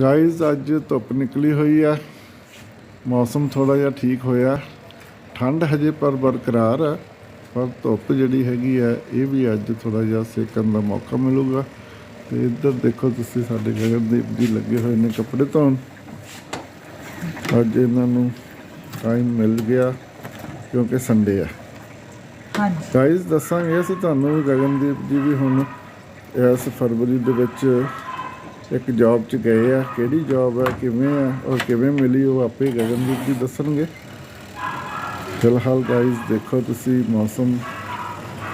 Guys ਅੱਜ ਧੁੱਪ ਨਿਕਲੀ ਹੋਈ ਆ। ਮੌਸਮ ਥੋੜਾ ਜਿਹਾ ਠੀਕ ਹੋਇਆ। ਠੰਡ ਹਜੇ ਪਰ ਬਰਕਰਾਰ ਆ। ਪਰ ਧੁੱਪ ਜਿਹੜੀ ਹੈਗੀ ਆ ਇਹ ਵੀ ਅੱਜ ਥੋੜਾ ਜਿਹਾ ਸੇਕਣ ਦਾ ਮੌਕਾ ਮਿਲੂਗਾ। ਤੇ ਇੱਧਰ ਦੇਖੋ ਤੁਸੀਂ ਸਾਡੇ ਗਗਨਦੀਪ ਜੀ ਲੱਗੇ ਹੋਏ ਨੇ ਕੱਪੜੇ ਧੋਣ। ਅੱਜ ਇਹਨਾਂ ਨੂੰ ਟਾਈਮ ਮਿਲ ਗਿਆ ਕਿਉਂਕਿ ਸੰਡੇ ਆ। ਹਾਂਜੀ। ਗਾਇਜ਼ ਦੱਸਾਂਗੇ ਅਸੀਂ ਤੁਹਾਨੂੰ ਗਗਨਦੀਪ ਜੀ ਵੀ ਹੁਣ ਇਸ ਫਰਵਰੀ ਦੇ ਵਿੱਚ ਇੱਕ ਜੌਬ 'ਚ ਗਏ ਆ। ਕਿਹੜੀ ਜੌਬ ਹੈ ਕਿਵੇਂ ਆ ਔਰ ਕਿਵੇਂ ਮਿਲੀ ਉਹ ਆਪੇ ਗਗਨਦੀਪ ਜੀ ਦੱਸਣਗੇ। ਫਿਲਹਾਲ ਗਾਇਜ਼ ਦੇਖੋ ਤੁਸੀਂ ਮੌਸਮ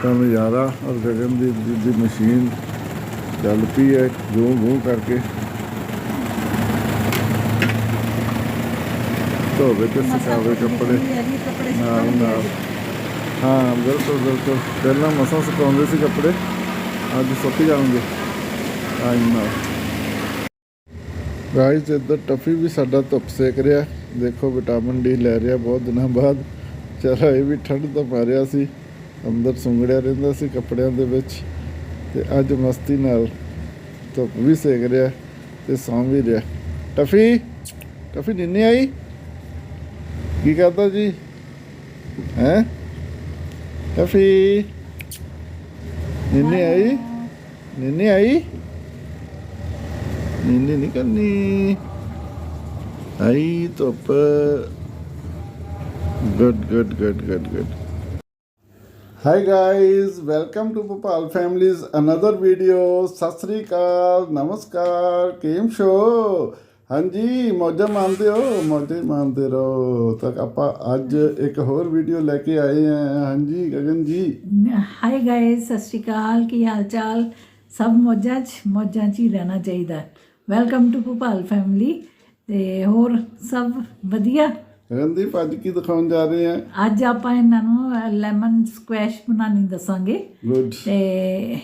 ਦਾ ਨਜ਼ਾਰਾ ਔਰ ਗਗਨਦੀਪ ਜੀ ਦੀ ਮਸ਼ੀਨ ਚੱਲ ਪਈ ਹੈ ਗੂੰ ਗੂੰ ਕਰਕੇ। ਧੋਵੇ ਤੇ ਸੁਕਾਵੇ ਕੱਪੜੇ। ਨਾਲ ਨਾਲ। ਹਾਂ ਬਿਲਕੁਲ ਬਿਲਕੁਲ। ਪਹਿਲਾਂ ਮਸਾਂ ਸੁਕਾਉਂਦੇ ਸੀ ਕੱਪੜੇ ਅੱਜ ਸੁੱਕ ਜਾਣਗੇ। ਅੱਜ ਨਾ। ਗਾਇਸ ਇੱਧਰ ਟਫੀ ਵੀ ਸਾਡਾ ਧੁੱਪ ਸੇਕ ਰਿਹਾ। ਦੇਖੋ ਵਿਟਾਮਿਨ ਡੀ ਲੈ ਰਿਹਾ ਬਹੁਤ ਦਿਨਾਂ ਬਾਅਦ। ਚਲੋ ਇਹ ਵੀ ਠੰਡ ਤਾਂ ਪਾ ਰਿਹਾ ਸੀ। ਅੰਦਰ ਸੁੰਗੜਿਆ ਰਹਿੰਦਾ ਸੀ ਕੱਪੜਿਆਂ ਦੇ ਵਿੱਚ। ਤੇ ਅੱਜ ਮਸਤੀ ਨਾਲ ਧੁੱਪ ਵੀ ਸੇਕ ਰਿਹਾ ਤੇ ਸੌਂ ਵੀ ਰਿਹਾ। ਟਫੀ ਟਫੀ ਨਿੰਨੇ ਆਈ? ਕੀ ਕਰਦਾ ਜੀ? ਹੈ? ਟਫੀ ਨਿੰਨੇ ਆਈ? ਨਿੰਨੇ ਆਈ? ਨਿੰਨੇ ਨਹੀਂ ਕਰਨੀ। ਆਈ ਧੁੱਪ। Good good good good good hi guys welcome to Bhopal families another video ਸਤਿ ਸ੍ਰੀ ਅਕਾਲ, ਨਮਸਕਾਰ ਕੇਮ ਸ਼ੋ ਹਾਂਜੀ, ਮੌਜਾਂ ਮੰਨਦੇ ਹੋ? ਮੌਜਾਂ ਮੰਨਦੇ ਰਹੋ। ਤਾਂ ਆਪਾਂ ਅੱਜ ਇੱਕ ਹੋਰ ਵੀਡੀਓ ਲੈ ਕੇ ਆਏ ਹਾਂ। ਹਾਂਜੀ, ਗਗਨ ਜੀ। ਹਾਈ ਗਾਇਸ ਸਤਿ ਸ਼੍ਰੀ ਅਕਾਲ, ਕੀ ਹਾਲ ਚਾਲ? ਸਭ ਮੌਜਾਂ 'ਚ ਮੌਜਾਂ 'ਚ ਹੀ ਰਹਿਣਾ ਚਾਹੀਦਾ। ਵੈਲਕਮ ਟੂ ਭੋਪਾਲ ਫੈਮਿਲੀ ਤੇ ਹੋਰ ਸਭ ਵਧੀਆ? ਗਗਨਦੀਪ ਅੱਜ ਕੀ ਦਿਖਾਉਣ ਜਾ ਰਹੇ ਹਾਂ ਅੱਜ ਆਪਾਂ ਇਹਨਾਂ ਨੂੰ ਲੈਮਨ ਸਕੁਐਸ਼ ਬਣਾਉਣੀ ਦੱਸਾਂਗੇ। ਗੁੱਡ ਤੇ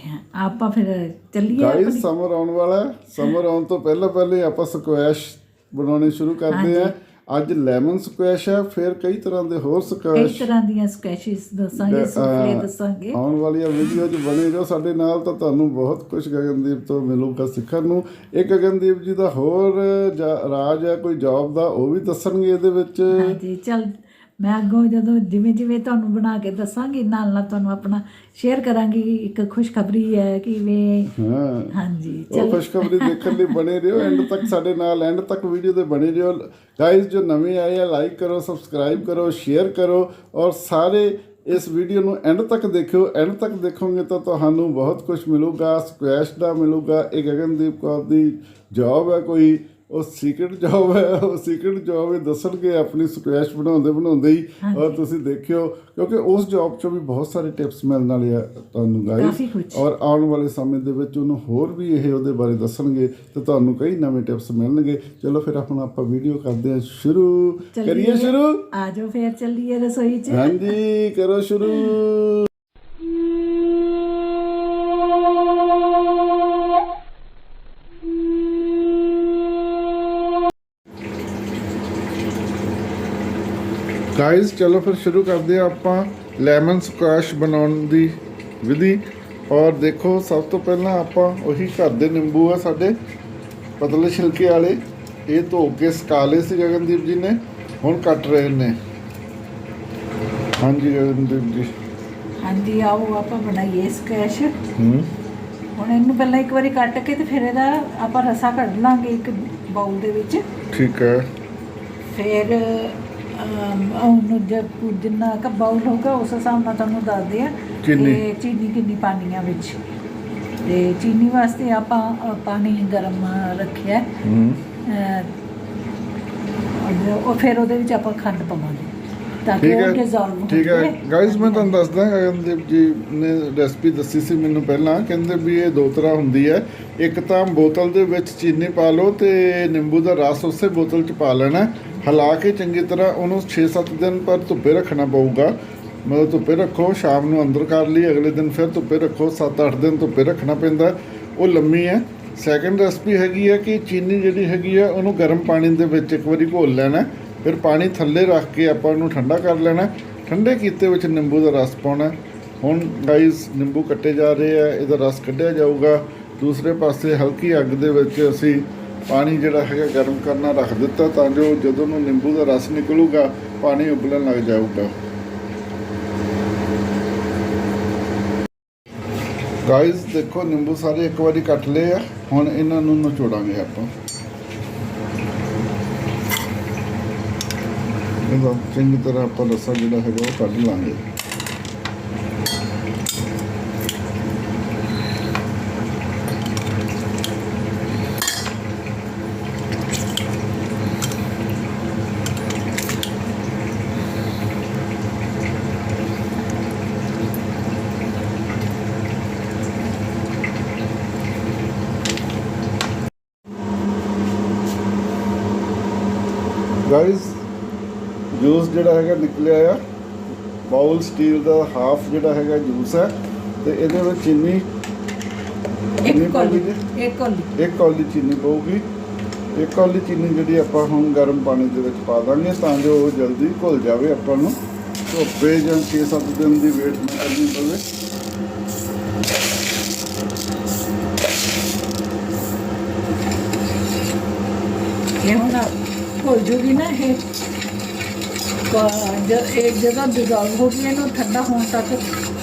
ਆਪਾਂ ਫਿਰ ਚੱਲੀਏ ਗਾਇਸ ਸਮਰ ਆਉਣ ਵਾਲਾ ਸਮਰ ਆਉਣ ਤੋਂ ਪਹਿਲਾਂ ਪਹਿਲੇ ਆਪਾਂ ਸਕੁਐਸ਼ ਬਣਾਉਣੇ ਸ਼ੁਰੂ ਕਰਦੇ ਹਾਂ ਅੱਜ ਲੈਮਨ ਸਕੁਐਸ਼ ਹੈ ਫਿਰ ਕਈ ਤਰ੍ਹਾਂ ਦੇ ਹੋਰ ਕਈ ਸਕੁਐਸ਼ ਤਰ੍ਹਾਂ ਦੀਆਂ ਸਕੁਐਸ਼ਸ ਦੱਸਾਂਗੇ ਸੂਫਲੇ ਦੱਸਾਂਗੇ। ਆਉਣ ਵਾਲੀਆਂ ਵੀਡੀਓ 'ਚ ਬਣੇ ਜੋ ਸਾਡੇ ਨਾਲ ਤਾਂ ਤੁਹਾਨੂੰ ਬਹੁਤ ਕੁਝ ਗਗਨਦੀਪ ਤੋਂ ਮਿਲੂਗਾ ਸਿੱਖਣ ਨੂੰ। ਇੱਕ ਗਗਨਦੀਪ ਜੀ ਦਾ ਹੋਰ ਰਾਜ ਹੈ ਕੋਈ ਜੌਬ ਦਾ ਉਹ ਵੀ ਦੱਸਣਗੇ ਇਹਦੇ ਵਿੱਚ। ਹਾਂਜੀ ਚਲ ਮੈਂ ਅੱਗੋਂ ਜਦੋਂ ਜਿਵੇਂ ਜਿਵੇਂ ਤੁਹਾਨੂੰ ਬਣਾ ਕੇ ਦੱਸਾਂਗੀ ਨਾਲ ਨਾਲ ਤੁਹਾਨੂੰ ਆਪਣਾ ਸ਼ੇਅਰ ਕਰਾਂਗੀ ਇੱਕ ਖੁਸ਼ਖਬਰੀ ਹੈ ਕਿ ਵੇ ਹਾਂ। ਹਾਂਜੀ ਉਹ ਖੁਸ਼ਖਬਰੀ ਦੇਖਣ ਲਈ ਬਣੇ ਰਹੋ ਐਂਡ ਤੱਕ ਸਾਡੇ ਨਾਲ ਐਂਡ ਤੱਕ ਵੀਡੀਓ ਦੇ ਬਣੇ ਰਹੋ। ਗਾਇਜ਼ ਜੋ ਨਵੇਂ ਆਏ ਆ ਲਾਈਕ ਕਰੋ ਸਬਸਕ੍ਰਾਈਬ ਕਰੋ ਸ਼ੇਅਰ ਕਰੋ ਔਰ ਸਾਰੇ ਇਸ ਵੀਡੀਓ ਨੂੰ ਐਂਡ ਤੱਕ ਦੇਖਿਓ। ਐਂਡ ਤੱਕ ਦੇਖੋਗੇ ਤਾਂ ਤੁਹਾਨੂੰ ਬਹੁਤ ਕੁਝ ਮਿਲੂਗਾ ਸਕੁਐਸ਼ ਦਾ ਮਿਲੂਗਾ ਇਹ ਗਗਨਦੀਪ ਕੌਰ ਦੀ ਜੌਬ ਹੈ ਕੋਈ। ਉਹ ਸੀਕ੍ਰੀਟ ਜੌਬ ਹੈ ਉਹ ਸੀਕ੍ਰੀਟ ਜੌਬ ਇਹ ਦੱਸਣਗੇ ਆਪਣੀ ਸਕੁਐਸ਼ ਬਣਾਉਂਦੇ ਬਣਾਉਂਦੇ ਹੀ ਔਰ ਤੁਸੀਂ ਦੇਖਿਓ ਕਿਉਂਕਿ ਉਸ ਜੌਬ 'ਚੋਂ ਵੀ ਬਹੁਤ ਸਾਰੇ ਟਿਪਸ ਮਿਲਣ ਵਾਲੇ ਆ ਤੁਹਾਨੂੰ ਕੁਛ। ਔਰ ਆਉਣ ਵਾਲੇ ਸਮੇਂ ਦੇ ਵਿੱਚ ਉਹਨੂੰ ਹੋਰ ਵੀ ਇਹ ਉਹਦੇ ਬਾਰੇ ਦੱਸਣਗੇ ਤੇ ਤੁਹਾਨੂੰ ਕਈ ਨਵੇਂ ਟਿਪਸ ਮਿਲਣਗੇ। ਚਲੋ ਫਿਰ ਹੁਣ ਆਪਾਂ ਵੀਡੀਓ ਕਰਦੇ ਹਾਂ ਸ਼ੁਰੂ। ਕਰੀਏ ਸ਼ੁਰੂ? ਆ ਜਾਓ ਫੇਰ ਚੱਲੀਏ ਰਸੋਈ 'ਚ। ਹਾਂਜੀ ਕਰੋ ਸ਼ੁਰੂ। ਗਾਇਸ ਚਲੋ ਫਿਰ ਸ਼ੁਰੂ ਕਰਦੇ ਹਾਂ ਆਪਾਂ ਲੈਮਨ ਸਕੁਐਸ਼ ਬਣਾਉਣ ਦੀ ਵਿਧੀ। ਔਰ ਦੇਖੋ ਸਭ ਤੋਂ ਪਹਿਲਾਂ ਆਪਾਂ ਉਹੀ ਘਰ ਦੇ ਨਿੰਬੂ ਆ ਸਾਡੇ ਪਤਲੇ ਛਿਲਕੇ ਵਾਲੇ। ਇਹ ਧੋ ਕੇ ਸੁਕਾ ਲਏ ਸੀ ਗਗਨਦੀਪ ਜੀ ਨੇ। ਹੁਣ ਕੱਟ ਰਹੇ ਨੇ। ਹਾਂਜੀ ਗਗਨਦੀਪ ਜੀ। ਹਾਂਜੀ ਆਓ ਆਪਾਂ ਬਣਾਈਏ ਸਕੈਸ਼ ਹੂੰ। ਹੁਣ ਇਹਨੂੰ ਪਹਿਲਾਂ ਇੱਕ ਵਾਰੀ ਕੱਟ ਕੇ ਤੇ ਫਿਰ ਇਹਦਾ ਆਪਾਂ ਰਸਾ ਕੱਢ ਲਾਂਗੇ ਇੱਕ ਬਾਉਲ ਦੇ ਵਿੱਚ। ਠੀਕ ਹੈ। ਫਿਰ ਉਹਨੂੰ ਜਦ ਜਿੰਨਾ ਕ ਬਾਉਲ ਹੋਗਾ ਉਸ ਹਿਸਾਬ ਨਾਲ ਤੁਹਾਨੂੰ ਦੱਸਦੇ ਆ ਚੀਨੀ। ਤੇ ਚੀਨੀ ਕਿੰਨੀ ਪਾਣੀ ਆ ਵਿੱਚ ਤੇ ਚੀਨੀ ਵਾਸਤੇ ਆਪਾਂ ਅ, ਪਾਣੀ ਗਰਮ ਰੱਖਿਆ ਹੈ। ਹੂੰ ਅਹ ਉਹ ਫਿਰ ਉਹਦੇ ਵਿੱਚ ਆਪਾਂ ਖੰਡ ਪਾਵਾਂਗੇ ਤਾਂ ਕਿ ਠੀਕ ਉਹ ਹੈ ਠੀਕ ਹੈ। ਗਾਇਸ ਮੈਂ ਤੁਹਾਨੂੰ ਦੱਸਦਾ ਗਗਨਦੀਪ ਜੀ ਨੇ ਰੈਸਪੀ ਦੱਸੀ ਸੀ ਮੈਨੂੰ ਪਹਿਲਾਂ ਕਹਿੰਦੇ ਵੀ ਇਹ ਦੋ ਤਰ੍ਹਾਂ ਹੁੰਦੀ ਹੈ ਇੱਕ ਤਾਂ ਬੋਤਲ ਦੇ ਵਿੱਚ ਚੀਨੀ ਪਾ ਲਓ ਤੇ ਨਿੰਬੂ ਦਾ ਰਸ ਉਸੇ ਬੋਤਲ 'ਚ ਪਾ ਲੈਣਾ ਹਿਲਾ ਕੇ ਚੰਗੀ ਤਰ੍ਹਾਂ ਉਹਨੂੰ 6-7 ਦਿਨ ਪਰ ਧੁੱਪੇ ਰੱਖਣਾ ਪਊਗਾ। ਮਤਲਬ ਧੁੱਪੇ ਰੱਖੋ, ਸ਼ਾਮ ਨੂੰ ਅੰਦਰ ਕਰ ਲਈ, ਅਗਲੇ ਦਿਨ ਫਿਰ ਧੁੱਪੇ ਰੱਖੋ 7-8 ਦਿਨ ਧੁੱਪੇ ਰੱਖਣਾ ਪੈਂਦਾ। ਉਹ ਲੰਮੀ ਹੈ। ਸੈਕੰਡ ਰੈਸਪੀ ਹੈਗੀ ਹੈ ਕਿ ਚੀਨੀ ਜਿਹੜੀ ਹੈਗੀ ਹੈ, ਉਹਨੂੰ ਗਰਮ ਪਾਣੀ ਦੇ ਵਿੱਚ ਇੱਕ ਵਾਰੀ ਘੋਲ ਲੈਣਾ ਫਿਰ ਪਾਣੀ ਥੱਲੇ ਰੱਖ ਕੇ ਆਪਾਂ ਉਹਨੂੰ ਠੰਡਾ ਕਰ ਲੈਣਾ ਠੰਡੇ ਕੀਤੇ ਵਿੱਚ ਨਿੰਬੂ ਦਾ ਰਸ ਪਾਉਣਾ ਹੁਣ ਗਾਈਸ ਨਿੰਬੂ ਕੱਟੇ ਜਾ ਰਹੇ ਆ ਇਹਦਾ ਰਸ ਕੱਢਿਆ ਜਾਊਗਾ। ਦੂਸਰੇ ਪਾਸੇ ਹਲਕੀ ਅੱਗ ਦੇ ਵਿੱਚ ਅਸੀਂ ਪਾਣੀ ਜਿਹੜਾ ਹੈਗਾ ਗਰਮ ਕਰਨਾ ਰੱਖ ਦਿੱਤਾ ਤਾਂ ਜੋ ਜਦੋਂ ਨੂੰ ਨਿੰਬੂ ਦਾ ਰਸ ਨਿਕਲੂਗਾ, ਪਾਣੀ ਉਬਲਣ ਲੱਗ ਜਾਊਗਾ ਗਾਇਸ ਦੇਖੋ, ਨਿੰਬੂ ਸਾਰੇ ਇੱਕ ਵਾਰੀ ਕੱਟ ਲਏ ਆ। ਹੁਣ ਇਹਨਾਂ ਨੂੰ ਨਚੋੜਾਂਗੇ ਆਪਾਂ। ਇਹਦਾ ਚੰਗੀ ਤਰ੍ਹਾਂ ਆਪਾਂ ਰਸਾ ਜਿਹੜਾ ਹੈਗਾ ਉਹ ਕੱਢ ਲਾਂਗੇ ਗਾਇਸ ਜੂਸ ਜਿਹੜਾ ਹੈਗਾ ਨਿਕਲਿਆ ਆ। ਬਾਉਲ ਸਟੀਲ ਦਾ ਹਾਫ ਜਿਹੜਾ ਹੈਗਾ ਜੂਸ ਹੈ ਤੇ ਇਹਦੇ ਵਿੱਚ ਚੀਨੀ ਇੱਕ ਕੋਲੀ ਜੀ? ਇੱਕ ਕੋਲੀ। ਇੱਕ ਕੌਲੀ ਚੀਨੀ ਪਊਗੀ। ਇੱਕ ਕੌਲੀ ਚੀਨੀ ਜਿਹੜੀ ਆਪਾਂ ਹੁਣ ਗਰਮ ਪਾਣੀ ਦੇ ਵਿੱਚ ਪਾ ਦਾਂਗੇ ਤਾਂ ਜੋ ਉਹ ਜਲਦੀ ਘੁਲ ਜਾਵੇ ਆਪਾਂ ਨੂੰ। ਧੁੱਪੇ ਜਾਂ 6-7 ਦਿਨ ਦੀ ਵੇਟ ਨਾ ਕਰਨੀ ਪਵੇ। ਇਹ ਹੁਣ ਹੋ ਜੂਗੀ ਨਾ ਇਹ। ਕ- ਜ- ਇਹ ਜਦੋਂ ਡਿਜ਼ੋਲਵ ਹੋ ਗਈ ਇਹਨੂੰ ਠੰਡਾ ਹੋਣ ਤੱਕ